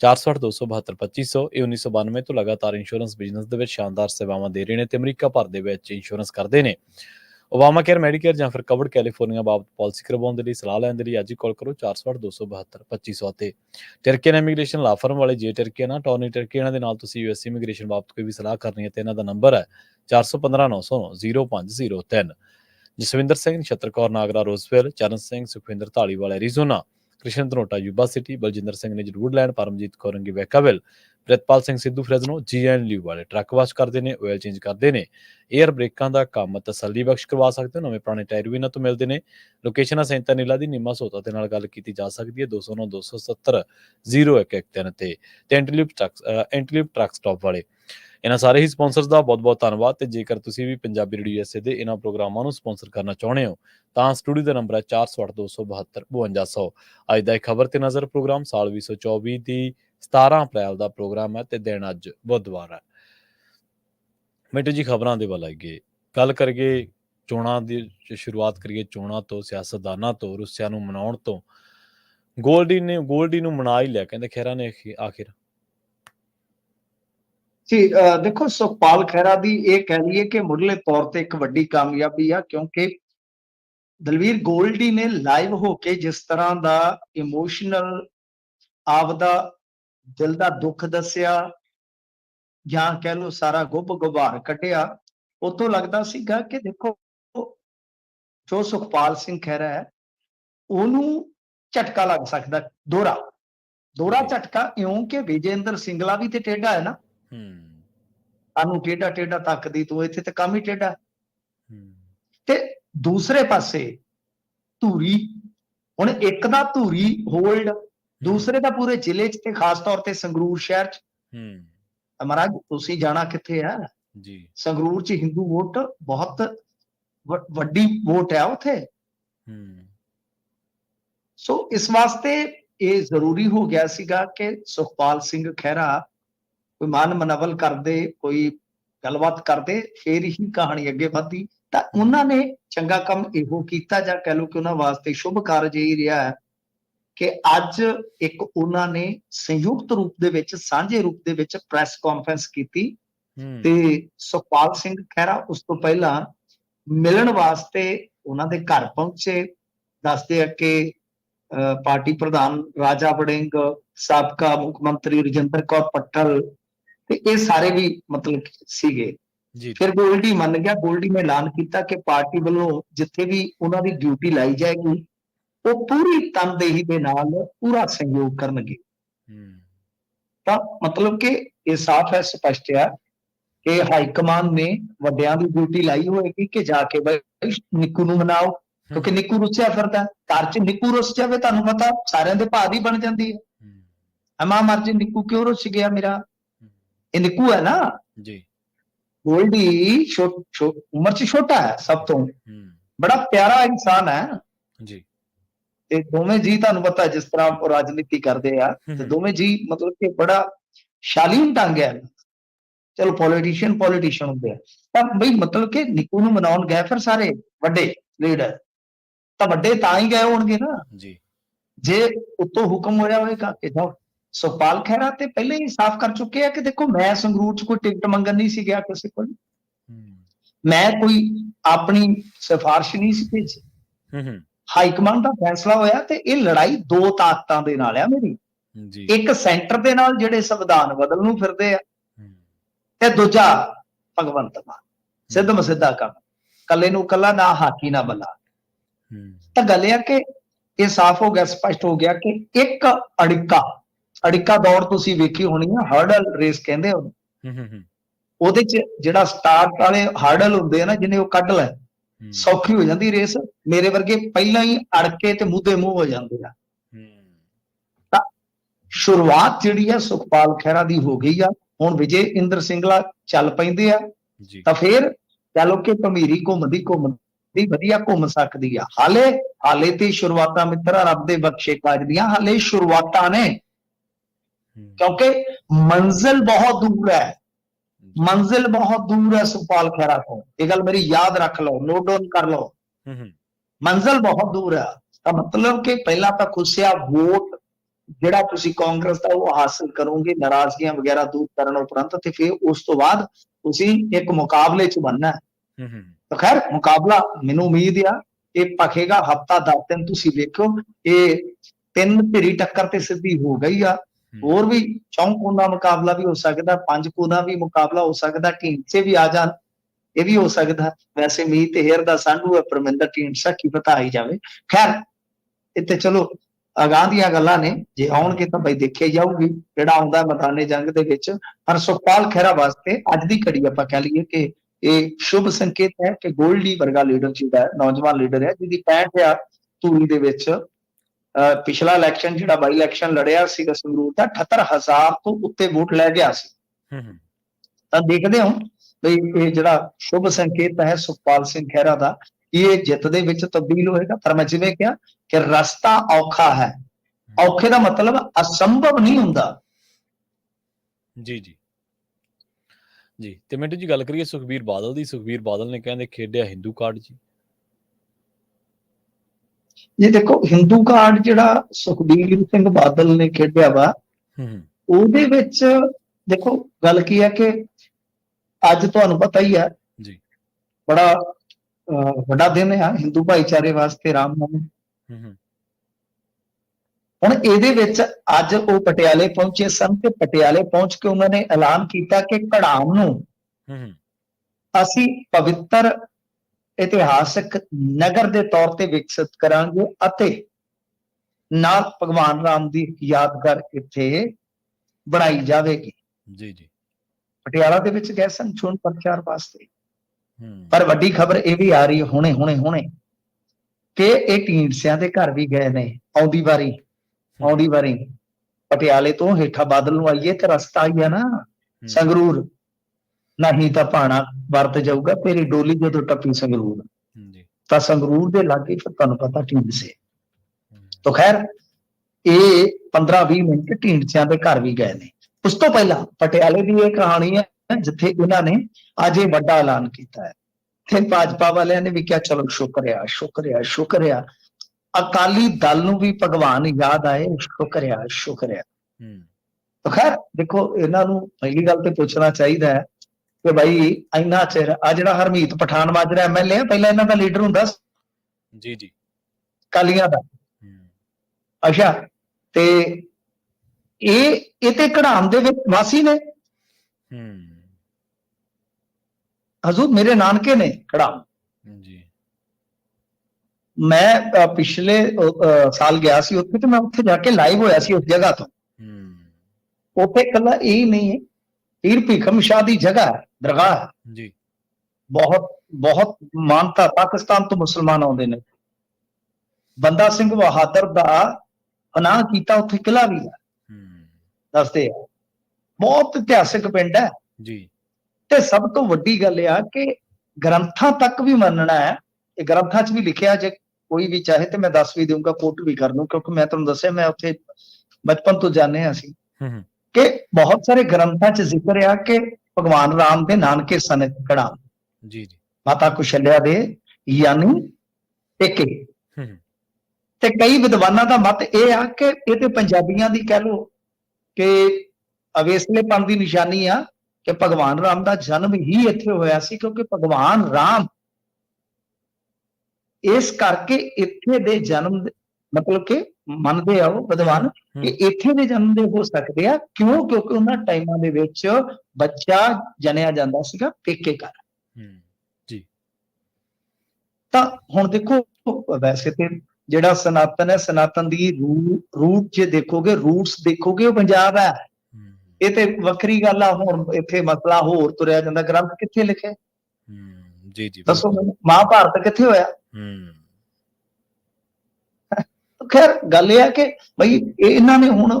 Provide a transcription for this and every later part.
4827272500 ਇਹ 1992 ਤੋਂ ਲਗਾਤਾਰ ਇੰਸ਼ੋਰੈਂਸ ਬਿਜ਼ਨਸ ਦੇ ਵਿੱਚ ਸ਼ਾਨਦਾਰ ਸੇਵਾਵਾਂ ਦੇ ਰਹੇ ਨੇ ਤੇ ਅਮਰੀਕਾ ਭਰ ਦੇ ਵਿੱਚ ਇੰਸ਼ੋਰੈਂਸ ਕਰਦੇ ਨੇ ਓਬਾਮਾ ਕੇਅਰ ਮੈਡੀਕੇਅਰ ਜਾਂ ਫਿਰ ਕਵਰਡ ਕੈਲੀਫੋਰਨੀਆ ਬਾਬਤ ਪਾਲਿਸੀ ਕਰਵਾਉਣ ਦੇ ਲਈ ਸਲਾਹ ਲੈਣ ਦੇ ਲਈ ਅੱਜ ਹੀ ਕਾਲ ਕਰੋ 4827272500 ਤੇ ਟਰਕੀਅਨ ਇਮੀਗ੍ਰੇਸ਼ਨ ਲਾ ਫਰਮ ਵਾਲੇ ਜੇ ਟਰਕੀਅਨ ਆ ਟੌਨੀ ਟਰਕੀਅਨ ਦੇ ਨਾਲ ਤੁਸੀਂ ਯੂਐਸ ਇਮੀਗ੍ਰੇਸ਼ਨ ਬਾਬਤ ਕੋਈ ਵੀ ਸਲਾਹ ਕਰਨੀ ਹੈ ਤੇ ਇਹਨਾਂ ਦਾ ਨੰਬਰ ਹੈ 4159090503 Jaswinder Singh Chhatar Kaur Nagra Roseville Charan Singh Sukhwinder Dhaliwal Arizona Krishan Dhanota, Yuba City, Baljinder Singh ਨੇ ਵੁੱਡਲੈਂਡ ਪਰਮਜੀਤ ਕੌਰੰਗੀ ਵੈਕਾਵਿਲ ਪ੍ਰਿਤਪਾਲ ਸਿੰਘ ਸਿੱਧੂ ਫਰੈਜ਼ਨੋ ਜੀਐਨ ਵਾਲੇ ਟਰੱਕ ਵਾਸ਼ ਕਰਦੇ ਨੇ ਆਇਲ ਚੇਂਜ ਕਰਦੇ ਨੇ। 에ਅਰ ਬ੍ਰੇਕਾਂ ਦਾ ਕੰਮ ਤਸੱਲੀ ਬਖਸ਼ ਕਰਵਾ ਸਕਦੇ ਹੋ, ਨਵੇਂ ਪੁਰਾਣੇ ਟਾਇਰ ਵੀ ਇਹਨਾਂ ਤੋਂ ਮਿਲਦੇ ਨੇ। ਲੋਕੇਸ਼ਨ ਆ ਸੈਂਟਰ ਨੀਲਾ ਦੀ, ਨਿੰਮਾ ਸੋਤਾ ਦੇ ਨਾਲ ਗੱਲ ਕੀਤੀ ਜਾ ਸਕਦੀ ਹੈ 209 270 0113 ਤੇ। ਤੇ Antelope truck Antelope truck stop ਵਾਲੇ। ਇਹਨਾਂ ਸਾਰੇ ਹੀ ਸਪਾਂਸਰਸ ਦਾ ਬਹੁਤ-ਬਹੁਤ ਧੰਨਵਾਦ ਤੇ ਜੇਕਰ ਤੁਸੀਂ ਵੀ ਪੰਜਾਬੀ ਰੇਡੀਓ ਐਸਏ ਦੇ ਇਹਨਾਂ ਪ੍ਰੋਗਰਾਮਾਂ ਨੂੰ ਸਪਾਂਸਰ ਕਰਨਾ ਚਾਹੁੰਦੇ ਹੋ, ਤਾਂ ਸਟੂਡੀਓ ਦਾ ਨੰਬਰ ਹੈ 482272 ਅੱਜ ਦਾ ਇਹ ਖਬਰ ਤੇ ਨਜ਼ਰ ਪ੍ਰੋਗਰਾਮ ਸਾਲ 2024 ਦੀ 17 ਅਪ੍ਰੈਲ ਦਾ ਪ੍ਰੋਗਰਾਮ ਹੈ ਤੇ ਦਿਨ ਅੱਜ ਬੁੱਧਵਾਰ ਹੈ। ਮਿੰਟੂ ਜੀ, ਖਬਰਾਂ ਦੇ ਵੱਲ ਆਈਏ ਗੱਲ ਕਰੀਏ ਚੋਣਾਂ ਦੀ, ਸ਼ੁਰੂਆਤ ਕਰੀਏ ਚੋਣਾਂ ਤੋਂ, ਸਿਆਸਤਦਾਨਾਂ ਤੋਂ, ਰੁੱਸਿਆਂ ਨੂੰ ਮਨਾਉਣ ਤੋਂ। ਗੋਲਡੀ ਨੇ, ਗੋਲਡੀ ਨੂੰ ਮਨਾ ਹੀ ਲਿਆ, ਕਹਿੰਦੇ ਖੈਰਾ ਨੇ ਆਖਿਰ। ਜੀ ਅਹ ਦੇਖੋ ਸੁਖਪਾਲ ਖਹਿਰਾ ਦੀ ਇਹ ਕਹਿ ਲਈਏ ਕਿ ਮੁੱਢਲੇ ਤੌਰ ਤੇ ਇੱਕ ਵੱਡੀ ਕਾਮਯਾਬੀ ਆ, ਕਿਉਂਕਿ ਦਲਵੀਰ ਗੋਲਡੀ ਨੇ ਲਾਈਵ ਹੋ ਕੇ ਜਿਸ ਤਰ੍ਹਾਂ ਦਾ ਇਮੋਸ਼ਨਲ ਆਪਦਾ ਦਿਲ ਦਾ ਦੁੱਖ ਦੱਸਿਆ ਜਾਂ ਕਹਿ ਲਓ ਸਾਰਾ ਗੁੱਬ ਗੁਬਾਰ ਕੱਢਿਆ ਉਤੋਂ ਲੱਗਦਾ ਸੀਗਾ ਕਿ ਦੇਖੋ ਜੋ ਸੁਖਪਾਲ ਸਿੰਘ ਖਹਿਰਾ ਹੈ, ਉਹਨੂੰ ਝਟਕਾ ਲੱਗ ਸਕਦਾ, ਦੋਹਰਾ। ਦੋਹਰਾ ਝਟਕਾ ਇਉਂ ਕਿ ਵਿਜੇਂਦਰ ਸਿੰਗਲਾ ਵੀ ਤੇ ਟੇਢਾ ਹੈ ਨਾ। ਹੂੰ। ਸਾਨੂੰ ਟੇਢਾ ਟੇਢਾ ਤੱਕਦੀ ਤੂੰ ਇੱਥੇ ਤੇ ਕੰਮ ਹੀ ਹੂੰ। ਤੇ ਦੂਸਰੇ ਪਾਸੇ ਧੂਰੀ ਹੁਣ ਇੱਕ ਦਾ ਧੂਰੀ ਹੋਲਡ ਦੂਸਰੇ ਦਾ ਪੂਰੇ ਜ਼ਿਲ੍ਹੇ 'ਚ ਤੇ ਖਾਸ ਤੌਰ ਤੇ ਸੰਗਰੂਰ ਸ਼ਹਿਰ 'ਚ। ਹੂੰ। ਮਹਾਰਾਜ ਤੁਸੀਂ ਜਾਣਾ ਕਿੱਥੇ ਆ? ਜੀ। ਸੰਗਰੂਰ 'ਚ ਹਿੰਦੂ ਵੋਟ ਬਹੁਤ ਵੱਡੀ ਵੋਟ ਹੈ ਉੱਥੇ। ਹੂੰ। ਸੋ ਇਸ ਵਾਸਤੇ ਇਹ ਜ਼ਰੂਰੀ ਹੋ ਗਿਆ ਸੀਗਾ ਕਿ ਸੁਖਪਾਲ ਸਿੰਘ ਖਹਿਰਾ ਕੋਈ ਮਨ ਮਨਵਲ ਕਰਦੇ ਕੋਈ ਗੱਲਬਾਤ ਕਰਦੇ ਫੇਰ ਹੀ ਕਹਾਣੀ ਅੱਗੇ ਵਧਦੀ। ਤਾਂ ਉਹਨਾਂ ਨੇ ਚੰਗਾ ਕੰਮ ਇਹੋ ਕੀਤਾ ਜਾਂ ਕਹਿ ਲਓ ਕਿ ਉਹਨਾਂ ਵਾਸਤੇ ਸ਼ੁਭ ਕਾਰਜ ਇਹ ਰਿਹਾ ਹੈ ਕਿ ਅੱਜ ਇੱਕ ਉਹਨਾਂ ਨੇ ਸੰਯੁਕਤ ਰੂਪ ਦੇ ਵਿੱਚ ਸਾਂਝੇ ਰੂਪ ਦੇ ਵਿੱਚ ਪ੍ਰੈਸ ਕਾਨਫਰੰਸ ਕੀਤੀ ਤੇ ਸੁਖਪਾਲ ਸਿੰਘ ਖਹਿਰਾ ਉਸ ਤੋਂ ਪਹਿਲਾਂ ਮਿਲਣ ਵਾਸਤੇ ਉਹਨਾਂ ਦੇ ਘਰ ਪਹੁੰਚੇ। ਦੱਸਦੇ ਆ ਕਿ ਪਾਰਟੀ ਪ੍ਰਧਾਨ ਰਾਜਾ ਵੜਿੰਗ ਸਾਬਕਾ ਮੁੱਖ ਮੰਤਰੀ ਰਜਿੰਦਰ ਕੌਰ ਪੱਟਲ ਤੇ ਇਹ ਸਾਰੇ ਵੀ ਮਤਲਬ ਸੀਗੇ। ਜੀ। ਫਿਰ ਗੋਲਡੀ ਮੰਨ ਗਿਆ ਗੋਲਡੀ ਨੇ ਐਲਾਨ ਕੀਤਾ ਕਿ ਪਾਰਟੀ ਵੱਲੋਂ ਜਿੱਥੇ ਵੀ ਉਹਨਾਂ ਦੀ ਡਿਊਟੀ ਲਾਈ ਜਾਏਗੀ ਉਹ ਪੂਰੀ ਤਨਦੇਹੀ ਦੇ ਨਾਲ ਪੂਰਾ ਸਹਿਯੋਗ ਕਰਨਗੇ। ਹੂੰ। ਤਾਂ ਮਤਲਬ ਕਿ ਇਹ ਸਾਫ਼ ਹੈ ਸਪਸ਼ਟ ਹੈ ਕਿ ਹਾਈ ਕਮਾਂਡ ਨੇ ਵੱਡਿਆਂ ਦੀ ਡਿਊਟੀ ਲਾਈ ਹੋਏਗੀ ਕਿ ਜਾ ਕੇ ਬਈ ਨਿੱਕੂ ਨੂੰ ਮਨਾਓ ਕਿਉਂਕਿ ਨਿੱਕੂ ਰੁੱਸਿਆ ਫਿਰਦਾ। ਘਰ 'ਚ ਨਿੱਕੂ ਰੁੱਸ ਜਾਵੇ ਤੁਹਾਨੂੰ ਪਤਾ ਸਾਰਿਆਂ ਦੇ ਭਾਅ ਦੀ ਬਣ ਜਾਂਦੀ ਹੈ। ਹੂੰ। ਅਮਾ ਮਰਜ਼ੀ ਨਿੱਕੂ ਕਿਉਂ ਰੁੱਸ ਗਿਆ ਮੇਰਾ? ਇਹ ਨਿੱਕੂ ਹੈ ਨਾ ਜੀ ਗੋਲਡੀ ਛੋ- ਛੋ- ਉਮਰ 'ਚ ਛੋਟਾ ਹੈ ਸਭ ਤੋਂ ਹੂੰ ਬੜਾ ਪਿਆਰਾ ਇਨਸਾਨ ਹੈ ਜੀ ਤੇ ਦੋਵੇਂ ਜੀ ਤੁਹਾਨੂੰ ਪਤਾ ਜਿਸ ਤਰ੍ਹਾਂ ਉਹ ਰਾਜਨੀਤੀ ਕਰਦੇ ਆ ਤੇ ਦੋਵੇਂ ਜੀ ਮਤਲਬ ਕਿ ਬੜਾ ਸ਼ਾਲੀਨ ਢੰਗ ਹੈ ਚਲੋ ਪੋਲੀਟੀਸ਼ੀਅਨ ਪੋਲੀਟੀਸ਼ੀਅਨ ਹੁੰਦੇ ਆ ਤਾਂ ਬਈ ਮਤਲਬ ਕਿ ਨਿੱਕੂ ਨੂੰ ਮਨਾਉਣ ਗਏ ਫਿਰ ਸਾਰੇ ਵੱਡੇ ਲੀਡਰ ਤਾਂ ਵੱਡੇ ਤਾਂ ਹੀ ਗਏ ਹੋਣਗੇ ਨਾ ਜੀ ਜੇ ਉੱਤੋਂ ਹੁਕਮ ਹੋਇਆ ਹੋਵੇਗਾ ਕਿ ਜਾਓ ਸੁਖਪਾਲ ਖਹਿਰਾ ਤੇ ਪਹਿਲੇ ਹੀ ਸਾਫ਼ ਕਰ ਚੁੱਕੇ ਆ ਕਿ ਦੇਖੋ ਮੈਂ ਸੰਗਰੂਰ ਚ ਕੋਈ ਟਿਕਟ ਮੰਗਣ ਨਹੀਂ ਸੀ ਗਿਆ ਕਿਸੇ ਕੋਲ। ਮੈਂ ਕੋਈ ਆਪਣੀ ਸਿਫਾਰਿਸ਼ ਨਹੀਂ ਸੀ ਭੇਜੀ। ਹੂੰ ਹੂੰ। ਹਾਈ ਕਮਾਂਡ ਦਾ ਫੈਸਲਾ ਹੋਇਆ ਤੇ ਇਹ ਲੜਾਈ ਦੋ ਤਾਕਤਾਂ ਦੇ ਨਾਲ ਆ ਮੇਰੀ। ਜੀ। ਇੱਕ ਸੈਂਟਰ ਦੇ ਨਾਲ ਜਿਹੜੇ ਸੰਵਿਧਾਨ ਬਦਲ ਨੂੰ ਫਿਰਦੇ ਆ ਤੇ ਦੂਜਾ ਭਗਵੰਤ ਮਾਨ ਸਿੱਧ ਮਸਿੱਧਾ ਕੰਮ। ਕੱਲੇ ਨੂੰ ਕੱਲਾ ਨਾ ਹਾਕੀ ਨਾ ਬੱਲਾ। ਤਾਂ ਗੱਲ ਇਹ ਆ ਕਿ ਇਹ ਸਾਫ਼ ਹੋ ਗਿਆ ਸਪਸ਼ਟ ਹੋ ਗਿਆ ਕਿ ਇੱਕ ਅੜਿੱਕਾ ਅੜਿੱਕਾ ਦੌੜ ਤੁਸੀਂ ਵੇਖੀ ਹੋਣੀ ਆ ਹਰਡਲ ਰੇਸ ਕਹਿੰਦੇ ਉਹਨੂੰ। ਹੂੰ ਹੂੰ ਹੂੰ। ਉਹਦੇ ਚ ਜਿਹੜਾ ਸਟਾਰਟ ਵਾਲੇ ਹਰਡਲ ਹੁੰਦੇ ਆ ਨਾ ਜਿਹਨੇ ਉਹ ਕੱਢ ਲੈ ਸੌਖੀ ਹੋ ਜਾਂਦੀ ਰੇਸ। ਮੇਰੇ ਵਰਗੇ ਪਹਿਲਾਂ ਹੀ ਅੜ ਕੇ ਤੇ ਮੂਧੇ ਮੂੰਹ ਹੋ ਜਾਂਦੇ ਆ। ਹੂੰ। ਸ਼ੁਰੂਆਤ ਜਿਹੜੀ ਆ ਸੁਖਪਾਲ ਖਹਿਰਾ ਦੀ ਹੋ ਗਈ ਆ। ਹੁਣ ਵਿਜੇ ਇੰਦਰ ਸਿੰਗਲਾ ਚੱਲ ਪੈਂਦੇ ਆ। ਤਾਂ ਫਿਰ ਕਹ ਲਓ ਕਿ ਭਮੀਰੀ ਘੁੰਮਦੀ ਘੁੰਮਦੀ ਵਧੀਆ ਘੁੰਮ ਸਕਦੀ ਆ। ਹਾਲੇ ਹਾਲੇ ਤੇ ਸ਼ੁਰੂਆਤਾਂ ਮਿੱਤਰਾ ਰੱਬ ਦੇ ਬਖਸ਼ੇ ਕਾਜ ਦੀਆਂ ਹਾਲੇ ਸ਼ੁਰੂਆਤਾਂ ਨੇ। ਮੰਜ਼ਿਲ ਬਹੁਤ ਦੂਰ ਹੈ। ਜੀ, ਮੰਜ਼ਿਲ ਬਹੁਤ ਦੂਰ ਹੈ ਸੁਖਪਾਲ ਖਹਿਰਾ ਤੋਂ। ਇਹ ਗੱਲ ਮੇਰੀ ਯਾਦ ਰੱਖ ਲਓ ਨੋਟ ਡਾਊਨ ਕਰ ਲਓ। ਮੰਜ਼ਿਲ ਬਹੁਤ ਦੂਰ ਹੈ। ਤਾਂ ਮਤਲਬ ਕਿ ਪਹਿਲਾਂ ਤਾਂ ਖੁੱਸਿਆ ਵੋਟ ਜਿਹੜਾ ਤੁਸੀਂ ਕਾਂਗਰਸ ਦਾ ਉਹ ਹਾਸਲ ਕਰੋਗੇ ਨਾਰਾਜ਼ਗੀਆਂ ਵਗੈਰਾ ਦੂਰ ਕਰਨ ਉਪਰੰਤ ਤੇ ਫਿਰ ਉਸ ਤੋਂ ਬਾਅਦ ਤੁਸੀਂ ਇੱਕ ਮੁਕਾਬਲੇ 'ਚ ਬਣਨਾ ਹੈ। ਤਾਂ ਖੈਰ ਮੁਕਾਬਲਾ ਮੈਨੂੰ ਉਮੀਦ ਆ ਇਹ ਪਖੇਗਾ ਹਫਤਾ 10 ਦਿਨ ਤੁਸੀਂ ਵੇਖੋ ਇਹ ਤਿੰਨ ਧਿਰੀ ਟੱਕਰ ਤੇ ਸਿੱਧੀ ਹੋ ਗਈ ਆ। ਹੋਰ ਵੀ ਚੌਂਕ ਦਾ ਮੁਕਾਬਲਾ ਵੀ ਹੋ ਸਕਦਾ ਪੰਜ ਕੋਨਾ ਵੀ ਮੁਕਾਬਲਾ ਹੋ ਸਕਦਾ ਢੀਂਡਸੇ ਵੀ ਆ ਜਾਣ ਇਹ ਵੀ ਹੋ ਸਕਦਾ। ਵੈਸੇ ਮੀਤ ਤੇ ਹੇਰ ਦਾ ਸਾਂਢੂ ਹੈ ਪਰਮਿੰਦਰ ਢੀਂਡਸਾ ਕੀ ਪਤਾ ਆਈ ਜਾਵੇ। ਖੈਰ ਇੱਥੇ ਚਲੋ ਅਗਾਂਹ ਦੀਆਂ ਗੱਲਾਂ ਨੇ। ਜੇ ਆਉਣਗੇ ਤਾਂ ਬਈ ਦੇਖਿਆ ਜਾਊਗੀ ਜਿਹੜਾ ਆਉਂਦਾ ਮੈਦਾਨੇ ਜੰਗ ਦੇ ਵਿੱਚ। ਪਰ ਸੁਖਪਾਲ ਖਹਿਰਾ ਵਾਸਤੇ ਅੱਜ ਦੀ ਘੜੀ ਆਪਾਂ ਕਹਿ ਲਈਏ ਕਿ ਇਹ ਸ਼ੁਭ ਸੰਕੇਤ ਹੈ ਕਿ ਗੋਲਡੀ ਵਰਗਾ ਲੀਡਰ ਜਿਹੜਾ ਨੌਜਵਾਨ ਲੀਡਰ ਹੈ ਜਿਹਦੀ 65000 ਧੂਰੀ ਦੇ ਵਿੱਚ ਪਿਛਲਾ ਇਲੈਕਸ਼ਨ ਜਿਹੜਾ ਬਾਈ ਇਲੈਕਸ਼ਨ ਲੜਿਆ ਸੀਗਾ ਸੰਗਰੂਰ ਦਾ 78000 ਤੋਂ ਉੱਤੇ ਵੋਟ ਲੈ ਗਿਆ ਸੀ। ਹੂੰ, ਤਾਂ ਦੇਖਦੇ ਹਾਂ ਵੀ ਇਹ ਜਿਹੜਾ ਸ਼ੁਭ ਸੰਕੇਤ ਹੈ ਸੁਖਪਾਲ ਸਿੰਘ ਖਹਿਰਾ ਦਾ ਇਹ ਜਿੱਤ ਦੇ ਵਿੱਚ ਤਬਦੀਲ ਹੋਏਗਾ। ਪਰ ਮੈਂ ਜਿਵੇਂ ਕਿਹਾ ਕਿ ਰਸਤਾ ਔਖਾ ਹੈ। ਔਖੇ ਦਾ ਮਤਲਬ ਅਸੰਭਵ ਨਹੀਂ ਹੁੰਦਾ। ਜੀ ਜੀ। ਜੀ ਤੇ ਮਿੰਟੂ ਜੀ ਗੱਲ ਕਰੀਏ ਸੁਖਬੀਰ ਬਾਦਲ ਦੀ। ਸੁਖਬੀਰ ਬਾਦਲ ਨੇ ਕਹਿੰਦੇ ਖੇਡਿਆ ਹਿੰਦੂ ਕਾਰਡ ਜੀ। ਇਹ ਦੇਖੋ ਹਿੰਦੂ ਕਾਰਡ ਜਿਹੜਾ ਸੁਖਬੀਰ ਸਿੰਘ ਬਾਦਲ ਨੇ ਖੇਡਿਆ ਵਾ ਉਹਦੇ ਵਿੱਚ ਦੇਖੋ ਗੱਲ ਕੀ ਹੈ ਕਿ ਅੱਜ ਤੁਹਾਨੂੰ ਪਤਾ ਹੀ ਹੈ ਜੀ। ਬੜਾ ਵੱਡਾ ਦਿਨ ਹੈ ਹਿੰਦੂ ਭਾਈਚਾਰੇ ਵਾਸਤੇ ਰਾਮਨਵਮੀ ਹੂੰ ਹੂੰ। ਹੁਣ ਇਹਦੇ ਵਿੱਚ ਅੱਜ ਉਹ ਪਟਿਆਲੇ ਪਹੁੰਚੇ ਸਨ ਤੇ ਪਟਿਆਲੇ ਪਹੁੰਚ ਕੇ ਉਹਨਾਂ ਨੇ ਐਲਾਨ ਕੀਤਾ ਕਿ ਕੜਾਮ ਨੂੰ ਅਸੀਂ ਪਵਿੱਤਰ ਇਤਿਹਾਸਕ ਨਗਰ ਦੇ ਤੌਰ ਤੇ ਵਿਕਸਿਤ ਕਰਾਂਗੇ ਅਤੇ ਨਾਲ ਭਗਵਾਨ ਰਾਮ ਦੀ ਯਾਦਗਾਰ ਇੱਥੇ ਬਣਾਈ ਜਾਵੇਗੀ। ਜੀ ਜੀ। ਪਟਿਆਲਾ ਦੇ ਵਿੱਚ ਗਏ ਸਨ ਚੋਣ ਪ੍ਰਚਾਰ ਵਾਸਤੇ। ਹੂੰ। ਪਰ ਵੱਡੀ ਖਬਰ ਇਹ ਵੀ ਆ ਰਹੀ ਹੈ ਹੁਣੇ ਹੁਣੇ ਹੁਣੇ ਕਿ ਇਹ ਢੀਂਡਸਿਆਂ ਦੇ ਘਰ ਵੀ ਗਏ ਨੇ। ਆਉਂਦੀ ਵਾਰੀ ਆਉਂਦੀ ਵਾਰੀ ਪਟਿਆਲੇ ਤੋਂ ਹੇਠਾਂ ਬਾਦਲ ਨੂੰ ਆਈਏ ਤੇ ਰਸਤਾ ਹੀ ਆ ਨਾ ਹੂੰ, ਸੰਗਰੂਰ। ਨਹੀਂ ਤਾਂ ਭਾਣਾ ਵਰਤ ਜਾਊਗਾ ਤੇਰੀ ਡੋਲੀ ਜਦੋਂ ਟੱਪੀ ਸੰਗਰੂਰ। ਜੀ ਤਾਂ ਸੰਗਰੂਰ ਦੇ ਲਾਗੇ ਫਿਰ ਤੁਹਾਨੂੰ ਪਤਾ ਢੀਂਡਸੇ ਹੂੰ, ਤਾਂ ਖੈਰ ਇਹ 15-20 ਮਿੰਟ ਢੀਂਡਸਿਆਂ ਦੇ ਘਰ ਵੀ ਗਏ ਨੇ। ਉਸ ਤੋਂ ਪਹਿਲਾਂ ਪਟਿਆਲੇ ਦੀ ਇਹ ਕਹਾਣੀ ਹੈ ਜਿੱਥੇ ਇਹਨਾਂ ਨੇ ਅੱਜ ਇਹ ਵੱਡਾ ਐਲਾਨ ਕੀਤਾ ਹੈ। ਤੇ ਭਾਜਪਾ ਵਾਲਿਆਂ ਨੇ ਵੀ ਕਿਹਾ ਚਲੋ ਸ਼ੁਕਰ ਆ ਸ਼ੁਕਰ ਆ ਸ਼ੁਕਰ ਆ ਅਕਾਲੀ ਦਲ ਨੂੰ ਵੀ ਭਗਵਾਨ ਯਾਦ ਆਏ ਸ਼ੁਕਰ ਆ ਸ਼ੁਕਰ ਆ ਹੂੰ। ਤਾਂ ਖੈਰ ਦੇਖੋ ਇਹਨਾਂ ਨੂੰ ਪਹਿਲੀ ਗੱਲ ਤੇ ਪੁੱਛਣਾ ਚਾਹੀਦਾ ਹੈ ਕਿ ਭਾਈ ਇੰਨਾ ਚਿਰ ਆ ਜਿਹੜਾ ਹਰਮੀਤ ਪਠਾਨ ਮਾਜਰਾ ਐਮਐਲਏ ਆ ਪਹਿਲਾਂ ਇਹਨਾਂ ਦਾ ਲੀਡਰ ਹੁੰਦਾ ਜੀ ਜੀ। ਕਾਲੀਆਂ ਦਾ। ਅੱਛਾ ਤੇ ਇਹ ਇਹ ਤੇ ਕਢਾਮ ਦੇ ਵਿੱਚ ਵਾਸੀ ਨੇ? ਹੂੰ। ਹਜ਼ੂਰ ਮੇਰੇ ਨਾਨਕੇ ਨੇ ਕਢਾਮ ਜੀ। ਮੈਂ ਪਿਛਲੇ ਸਾਲ ਗਿਆ ਸੀ ਉੱਥੇ ਤੇ ਮੈਂ ਉੱਥੇ ਜਾ ਕੇ ਲਾਈਵ ਹੋਇਆ ਸੀ ਉਸ ਜਗ੍ਹਾ ਤੋਂ। ਹੂੰ। ਉੱਥੇ ਇਕੱਲਾ ਇਹ ਨਹੀਂ ਹੈ ਸ਼ਾਹ ਦੀ ਜਗ੍ਹਾ ਹੈ, ਦਰਗਾਹ ਹੈ। ਜੀ ਬਹੁਤ ਬਹੁਤ ਮਾਨਤਾ ਪਾਕਿਸਤਾਨ ਤੋਂ ਮੁਸਲਮਾਨ ਆਉਂਦੇ ਨੇ ਬੰਦਾ ਸਿੰਘ ਬਹਾਦਰ ਦਾ ਫਨਾਹ ਕੀਤਾ ਉੱਥੇ ਕਿਲਾ ਵੀ ਹੈ ਹੂੰ ਦੱਸਦੇ ਆ ਬਹੁਤ ਇਤਿਹਾਸਿਕ ਪਿੰਡ ਹੈ ਜੀ ਤੇ ਸਭ ਤੋਂ ਵੱਡੀ ਗੱਲ ਇਹ ਆ ਕਿ ਗ੍ਰੰਥਾਂ ਤੱਕ ਵੀ ਮੰਨਣਾ ਹੈ ਇਹ ਗ੍ਰੰਥਾਂ 'ਚ ਵੀ ਲਿਖਿਆ ਜੇ ਕੋਈ ਵੀ ਚਾਹੇ ਤੇ ਮੈਂ ਦੱਸ ਵੀ ਦਊਂਗਾ ਕੋਟ ਵੀ ਕਰ ਦੂੰ ਕਿਉਂਕਿ ਮੈਂ ਤੁਹਾਨੂੰ ਦੱਸਿਆ ਮੈਂ ਉੱਥੇ ਬਚਪਨ ਤੋਂ ਜਾਣਿਆ ਹਾਂ ਅਸੀਂ ਹੂੰ ਹੂੰ ਕਿ ਬਹੁਤ ਸਾਰੇ ਗ੍ਰੰਥਾਂ 'ਚ ਜ਼ਿਕਰ ਆ ਕਿ ਭਗਵਾਨ ਰਾਮ ਦੇ ਨਾਨਕੇ ਸਨ ਕੜਾ। ਜੀ ਜੀ। ਮਾਤਾ ਕੁਸ਼ਲਿਆ ਦੇ ਯਾਨੀ ਪੇਕੇ। ਤੇ ਕਈ ਵਿਦਵਾਨਾਂ ਦਾ ਮਤ ਇਹ ਆ ਕਿ ਇਹ ਤੇ ਪੰਜਾਬੀਆਂ ਦੀ ਕਹਿ ਲੋ ਕਿ ਅਵੇਸਲੇਪਨ ਦੀ ਨਿਸ਼ਾਨੀ ਆ ਕਿ ਭਗਵਾਨ ਰਾਮ ਦਾ ਜਨਮ ਹੀ ਇੱਥੇ ਹੋਇਆ ਸੀ ਕਿਉਂਕਿ ਭਗਵਾਨ ਰਾਮ ਇਸ ਕਰਕੇ ਇੱਥੇ ਦੇ ਜਨਮ ਮਤਲਬ ਕਿ ਮੰਨਦੇ ਆ ਉਹ ਵਿਦਵਾਨ ਕਿ ਇੱਥੇ ਦੇ ਜਨਮ ਦੇ ਹੋ ਸਕਦੇ ਆ ਕਿਉਂ? ਕਿਉਂਕਿ ਉਹਨਾਂ ਟਾਈਮਾਂ ਦੇ ਵਿੱਚ ਬੱਚਾ ਜਨਿਆ ਜਾਂਦਾ ਸੀਗਾ ਪੇਕੇ ਘਰ। ਹੂੰ ਤਾਂ ਹੁਣ ਦੇਖੋ ਵੈਸੇ ਤੇ ਜਿਹੜਾ ਸਨਾਤਨ ਹੈ ਸਨਾਤਨ ਦੀ ਰੂਟ ਜੇ ਦੇਖੋਗੇ ਰੂਟਸ ਦੇਖੋਗੇ ਉਹ ਪੰਜਾਬ ਹੈ। ਇਹ ਤੇ ਵੱਖਰੀ ਗੱਲ ਆ ਹੁਣ ਇੱਥੇ ਮਸਲਾ ਹੋਰ ਤੁਰਿਆ ਜਾਂਦਾ ਗ੍ਰੰਥ ਕਿੱਥੇ ਲਿਖਿਆ ਹੂੰ ਜੀ ਜੀ ਦੱਸੋ ਮੈਨੂੰ ਮਹਾਭਾਰਤ ਕਿੱਥੇ ਹੋਇਆ? ਹੂੰ ਖੈਰ ਗੱਲ ਇਹ ਆ ਕਿ ਬਈ ਇਹ ਇਹਨਾਂ ਨੇ ਹੁਣ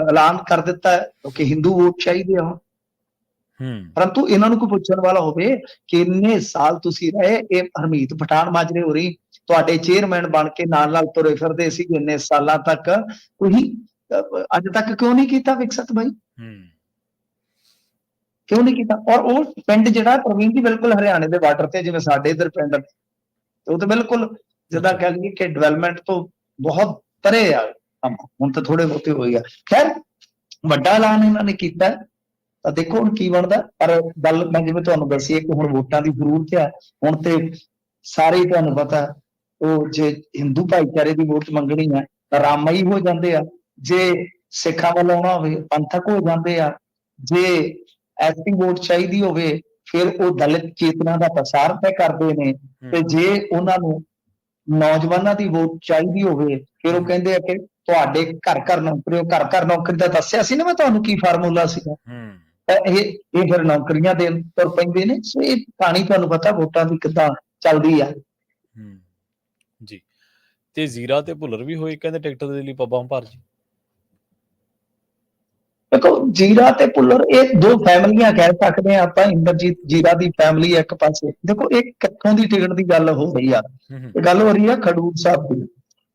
ਐਲਾਨ ਕਰ ਦਿੱਤਾ ਹੈ ਕਿ ਹਿੰਦੂ ਵੋਟ ਚਾਹੀਦੇ ਆ ਹੂੰ। ਪਰੰਤੂ ਇਹਨਾਂ ਨੂੰ ਕੋਈ ਪੁੱਛਣ ਵਾਲਾ ਹੋਵੇ ਕਿ ਇੰਨੇ ਸਾਲ ਤੁਸੀਂ ਰਹੇ ਇਹ ਹਰਮੀਤ ਪਠਾਨ ਮਾਜਰੇ ਹੋ ਰਹੀ ਤੁਹਾਡੇ ਚੇਅਰਮੈਨ ਬਣ ਕੇ ਨਾਲ ਨਾਲ ਤੁਰੇ ਫਿਰਦੇ ਸੀ ਇੰਨੇ ਸਾਲਾਂ ਤੱਕ। ਕੋਈ ਅੱਜ ਤੱਕ ਕਿਉਂ ਨਹੀਂ ਕੀਤਾ ਵਿਕਸਤ ਭਾਈ ਹੂੰ। ਕਿਉਂ ਨਹੀਂ ਕੀਤਾ? ਔਰ ਉਹ ਪਿੰਡ ਜਿਹੜਾ ਪ੍ਰਵੀਨ ਜੀ ਬਿਲਕੁਲ ਹਰਿਆਣੇ ਦੇ ਬਾਰਡਰ ਤੇ ਜਿਵੇਂ ਸਾਡੇ ਇਧਰ ਪਿੰਡ ਉਹ ਤਾਂ ਬਿਲਕੁਲ ਜਿੱਦਾਂ ਕਹਿ ਲਈਏ ਕਿ ਡਿਵੈਲਪਮੈਂਟ ਤੋਂ ਬਹੁਤ ਪਰੇ ਆ। ਕੰਮ ਹੁਣ ਤਾਂ ਥੋੜੇ ਬਹੁਤੇ ਹੋਈ ਆ। ਖੈਰ ਵੱਡਾ ਐਲਾਨ ਇਹਨਾਂ ਨੇ ਕੀਤਾ। ਤਾਂ ਦੇਖੋ ਹੁਣ ਕੀ ਬਣਦਾ। ਪਰ ਗੱਲ ਮੈਂ ਜਿਵੇਂ ਤੁਹਾਨੂੰ ਦੱਸੀ ਹੈ ਕਿ ਹੁਣ ਵੋਟਾਂ ਦੀ ਜ਼ਰੂਰਤ ਹੈ ਹੁਣ ਤੇ ਸਾਰੇ ਤੁਹਾਨੂੰ ਪਤਾ ਉਹ ਜੇ ਹਿੰਦੂ ਭਾਈਚਾਰੇ ਦੀ ਵੋਟ ਮੰਗਣੀ ਹੈ ਤਾਂ ਰਾਮਈ ਹੋ ਜਾਂਦੇ ਆ। ਜੇ ਸਿੱਖਾਂ ਵੱਲ ਆਉਣਾ ਹੋਵੇ ਪੰਥਕ ਹੋ ਜਾਂਦੇ ਆ। ਜੇ ਐਸਟੀ ਵੋਟ ਚਾਹੀਦੀ ਹੋਵੇ ਫਿਰ ਉਹ ਦਲਿਤ ਚੇਤਨਾ ਦਾ ਪ੍ਰਸਾਰ ਤੈ ਕਰਦੇ ਨੇ। ਤੇ ਜੇ ਉਹਨਾਂ ਨੂੰ ਨੌਜਵਾਨਾਂ ਦੀ ਵੋਟ ਚਾਹੀਦੀ ਹੋਵੇ ਫਿਰ ਉਹ ਕਹਿੰਦੇ ਆ ਕਿ ਤੁਹਾਡੇ ਘਰ ਘਰ ਨੌਕਰੀ ਘਰ ਘਰ ਨੌਕਰੀ ਦਾ ਦੱਸਿਆ ਸੀ ਨਾ ਮੈਂ ਤੁਹਾਨੂੰ ਕੀ ਫਾਰਮੂਲਾ ਸੀਗਾ? ਇਹ ਇਹ ਫਿਰ ਨੌਕਰੀਆਂ ਦੇਣ ਤੁਰ ਪੈਂਦੇ ਨੇ ਸੋ ਇਹ ਕਹਾਣੀ ਤੁਹਾਨੂੰ ਪਤਾ ਵੋਟਾਂ ਦੀ ਕਿੱਦਾਂ ਚੱਲਦੀ ਆ। ਹੂੰ। ਜੀ। ਤੇ ਜ਼ੀਰਾ ਤੇ ਭੁੱਲਰ ਵੀ ਹੋਏ ਕਹਿੰਦੇ ਟਿਕਟ ਦੇ ਲਈ ਪੱਬਾਂ ਭਰ ਜੀ। ਦੇਖੋ ਜੀਰਾ ਤੇ ਪੁੱਲਰ ਇਹ ਦੋ ਫੈਮਲੀਆਂ ਕਹਿ ਸਕਦੇ ਆ ਆਪਾਂ ਇੰਦਰਜੀਤ ਜੀਰਾ ਦੀ ਫੈਮਿਲੀ ਇੱਕ ਪਾਸੇ। ਦੇਖੋ ਇਹ ਕਿੱਥੋਂ ਦੀ ਟਿਕਟ ਦੀ ਗੱਲ ਹੋ ਰਹੀ ਆ? ਇਹ ਗੱਲ ਹੋ ਰਹੀ ਆ ਖਡੂਰ ਸਾਹਿਬ ਦੀ।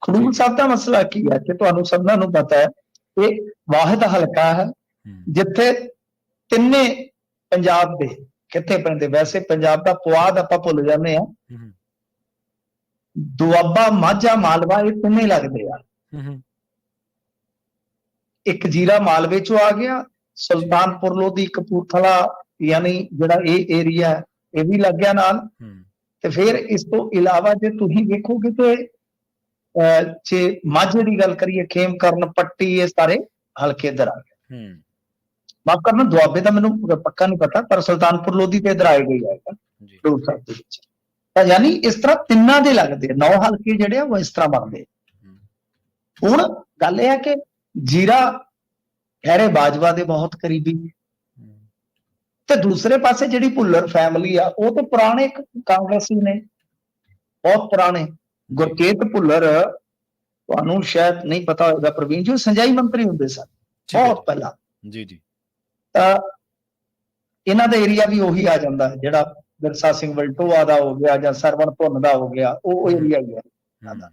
ਖਡੂਰ ਸਾਹਿਬ ਦਾ ਮਸਲਾ ਕੀ ਹੈ ਕਿ ਤੁਹਾਨੂੰ ਸਭਨਾਂ ਨੂੰ ਪਤਾ ਹੈ ਇਹ ਵਾਹਿਦ ਹਲਕਾ ਹੈ ਜਿੱਥੇ ਤਿੰਨੇ ਪੰਜਾਬ ਦੇ ਕਿੱਥੇ ਪੈਂਦੇ ਵੈਸੇ ਪੰਜਾਬ ਦਾ ਪੁਆਧ ਆਪਾਂ ਭੁੱਲ ਜਾਂਦੇ ਆ ਦੁਆਬਾ ਮਾਝਾ ਮਾਲਵਾ ਇਹ ਤਿੰਨੇ ਲੱਗਦੇ ਆ। ਇੱਕ ਜੀਰਾ ਮਾਲਵੇ ਚੋਂ ਆ ਗਿਆ ਸੁਲਤਾਨਪੁਰ ਲੋਧੀ ਕਪੂਰਥਲਾ ਯਾਨੀ ਜਿਹੜਾ ਇਹ ਏਰੀਆ ਇਹ ਵੀ ਲੱਗ ਗਿਆ ਨਾਲ। ਤੇ ਫਿਰ ਇਸ ਤੋਂ ਇਲਾਵਾ ਜੇ ਤੁਸੀਂ ਵੇਖੋਗੇ ਤੇ ਜੇ ਮਾਝੇ ਦੀ ਗੱਲ ਕਰੀਏ ਖੇਮ ਕਰਨ ਪੱਟੀ ਇਹ ਸਾਰੇ ਹਲਕੇ ਇੱਧਰ ਆ ਗਏ। ਹੂੰ। ਮਾਫ ਕਰਨਾ ਦੁਆਬੇ ਦਾ ਮੈਨੂੰ ਪੱਕਾ ਨਹੀਂ ਪਤਾ ਪਰ ਸੁਲਤਾਨਪੁਰ ਲੋਧੀ ਤੇ ਇੱਧਰ ਆਏ ਗਈ ਆਏਗਾ ਜੀ। ਸਾਹਿਬ ਦੇ ਵਿੱਚ। ਤਾਂ ਯਾਨੀ ਇਸ ਤਰ੍ਹਾਂ ਤਿੰਨਾਂ ਦੇ ਲੱਗਦੇ ਨੌ ਹਲਕੇ ਜਿਹੜੇ ਆ ਉਹ ਇਸ ਤਰ੍ਹਾਂ ਬਣਦੇ ਹੁਣ ਗੱਲ ਇਹ ਆ ਕਿ ਜੀਰਾ ਖੈਰੇ ਬਾਜਵਾ ਦੇ ਬਹੁਤ ਕਰੀਬੀ। ਹੂੰ, ਤੇ ਦੂਸਰੇ ਪਾਸੇ ਜਿਹੜੀ ਭੁੱਲਰ ਫੈਮਿਲੀ ਆ ਉਹ ਤੇ ਪੁਰਾਣੇ ਕਾਂਗਰਸੀ ਨੇ। ਬਹੁਤ ਪੁਰਾਣੇ। ਗੁਰਕੇਤ ਭੁੱਲਰ ਤੁਹਾਨੂੰ ਸ਼ਾਇਦ ਨਹੀਂ ਪਤਾ ਹੋਵੇਗਾ ਪ੍ਰਵੀਨ ਜੀ ਸਿੰਜਾਈ ਮੰਤਰੀ ਹੁੰਦੇ ਸਨ। ਬਹੁਤ ਪਹਿਲਾਂ। ਜੀ ਜੀ। ਤਾਂ ਇਹਨਾਂ ਦਾ ਏਰੀਆ ਵੀ ਉਹੀ ਆ ਜਾਂਦਾ ਹੈ ਜਿਹੜਾ ਵਿਰਸਾ ਸਿੰਘ ਵਲਟੋਆ ਦਾ ਹੋ ਗਿਆ ਜਾਂ ਸਰਵਣ ਧੁੰਨ ਦਾ ਹੋ ਗਿਆ ਉਹ ਏਰੀਆ ਹੀ ਹੈ। ਹੂੰ,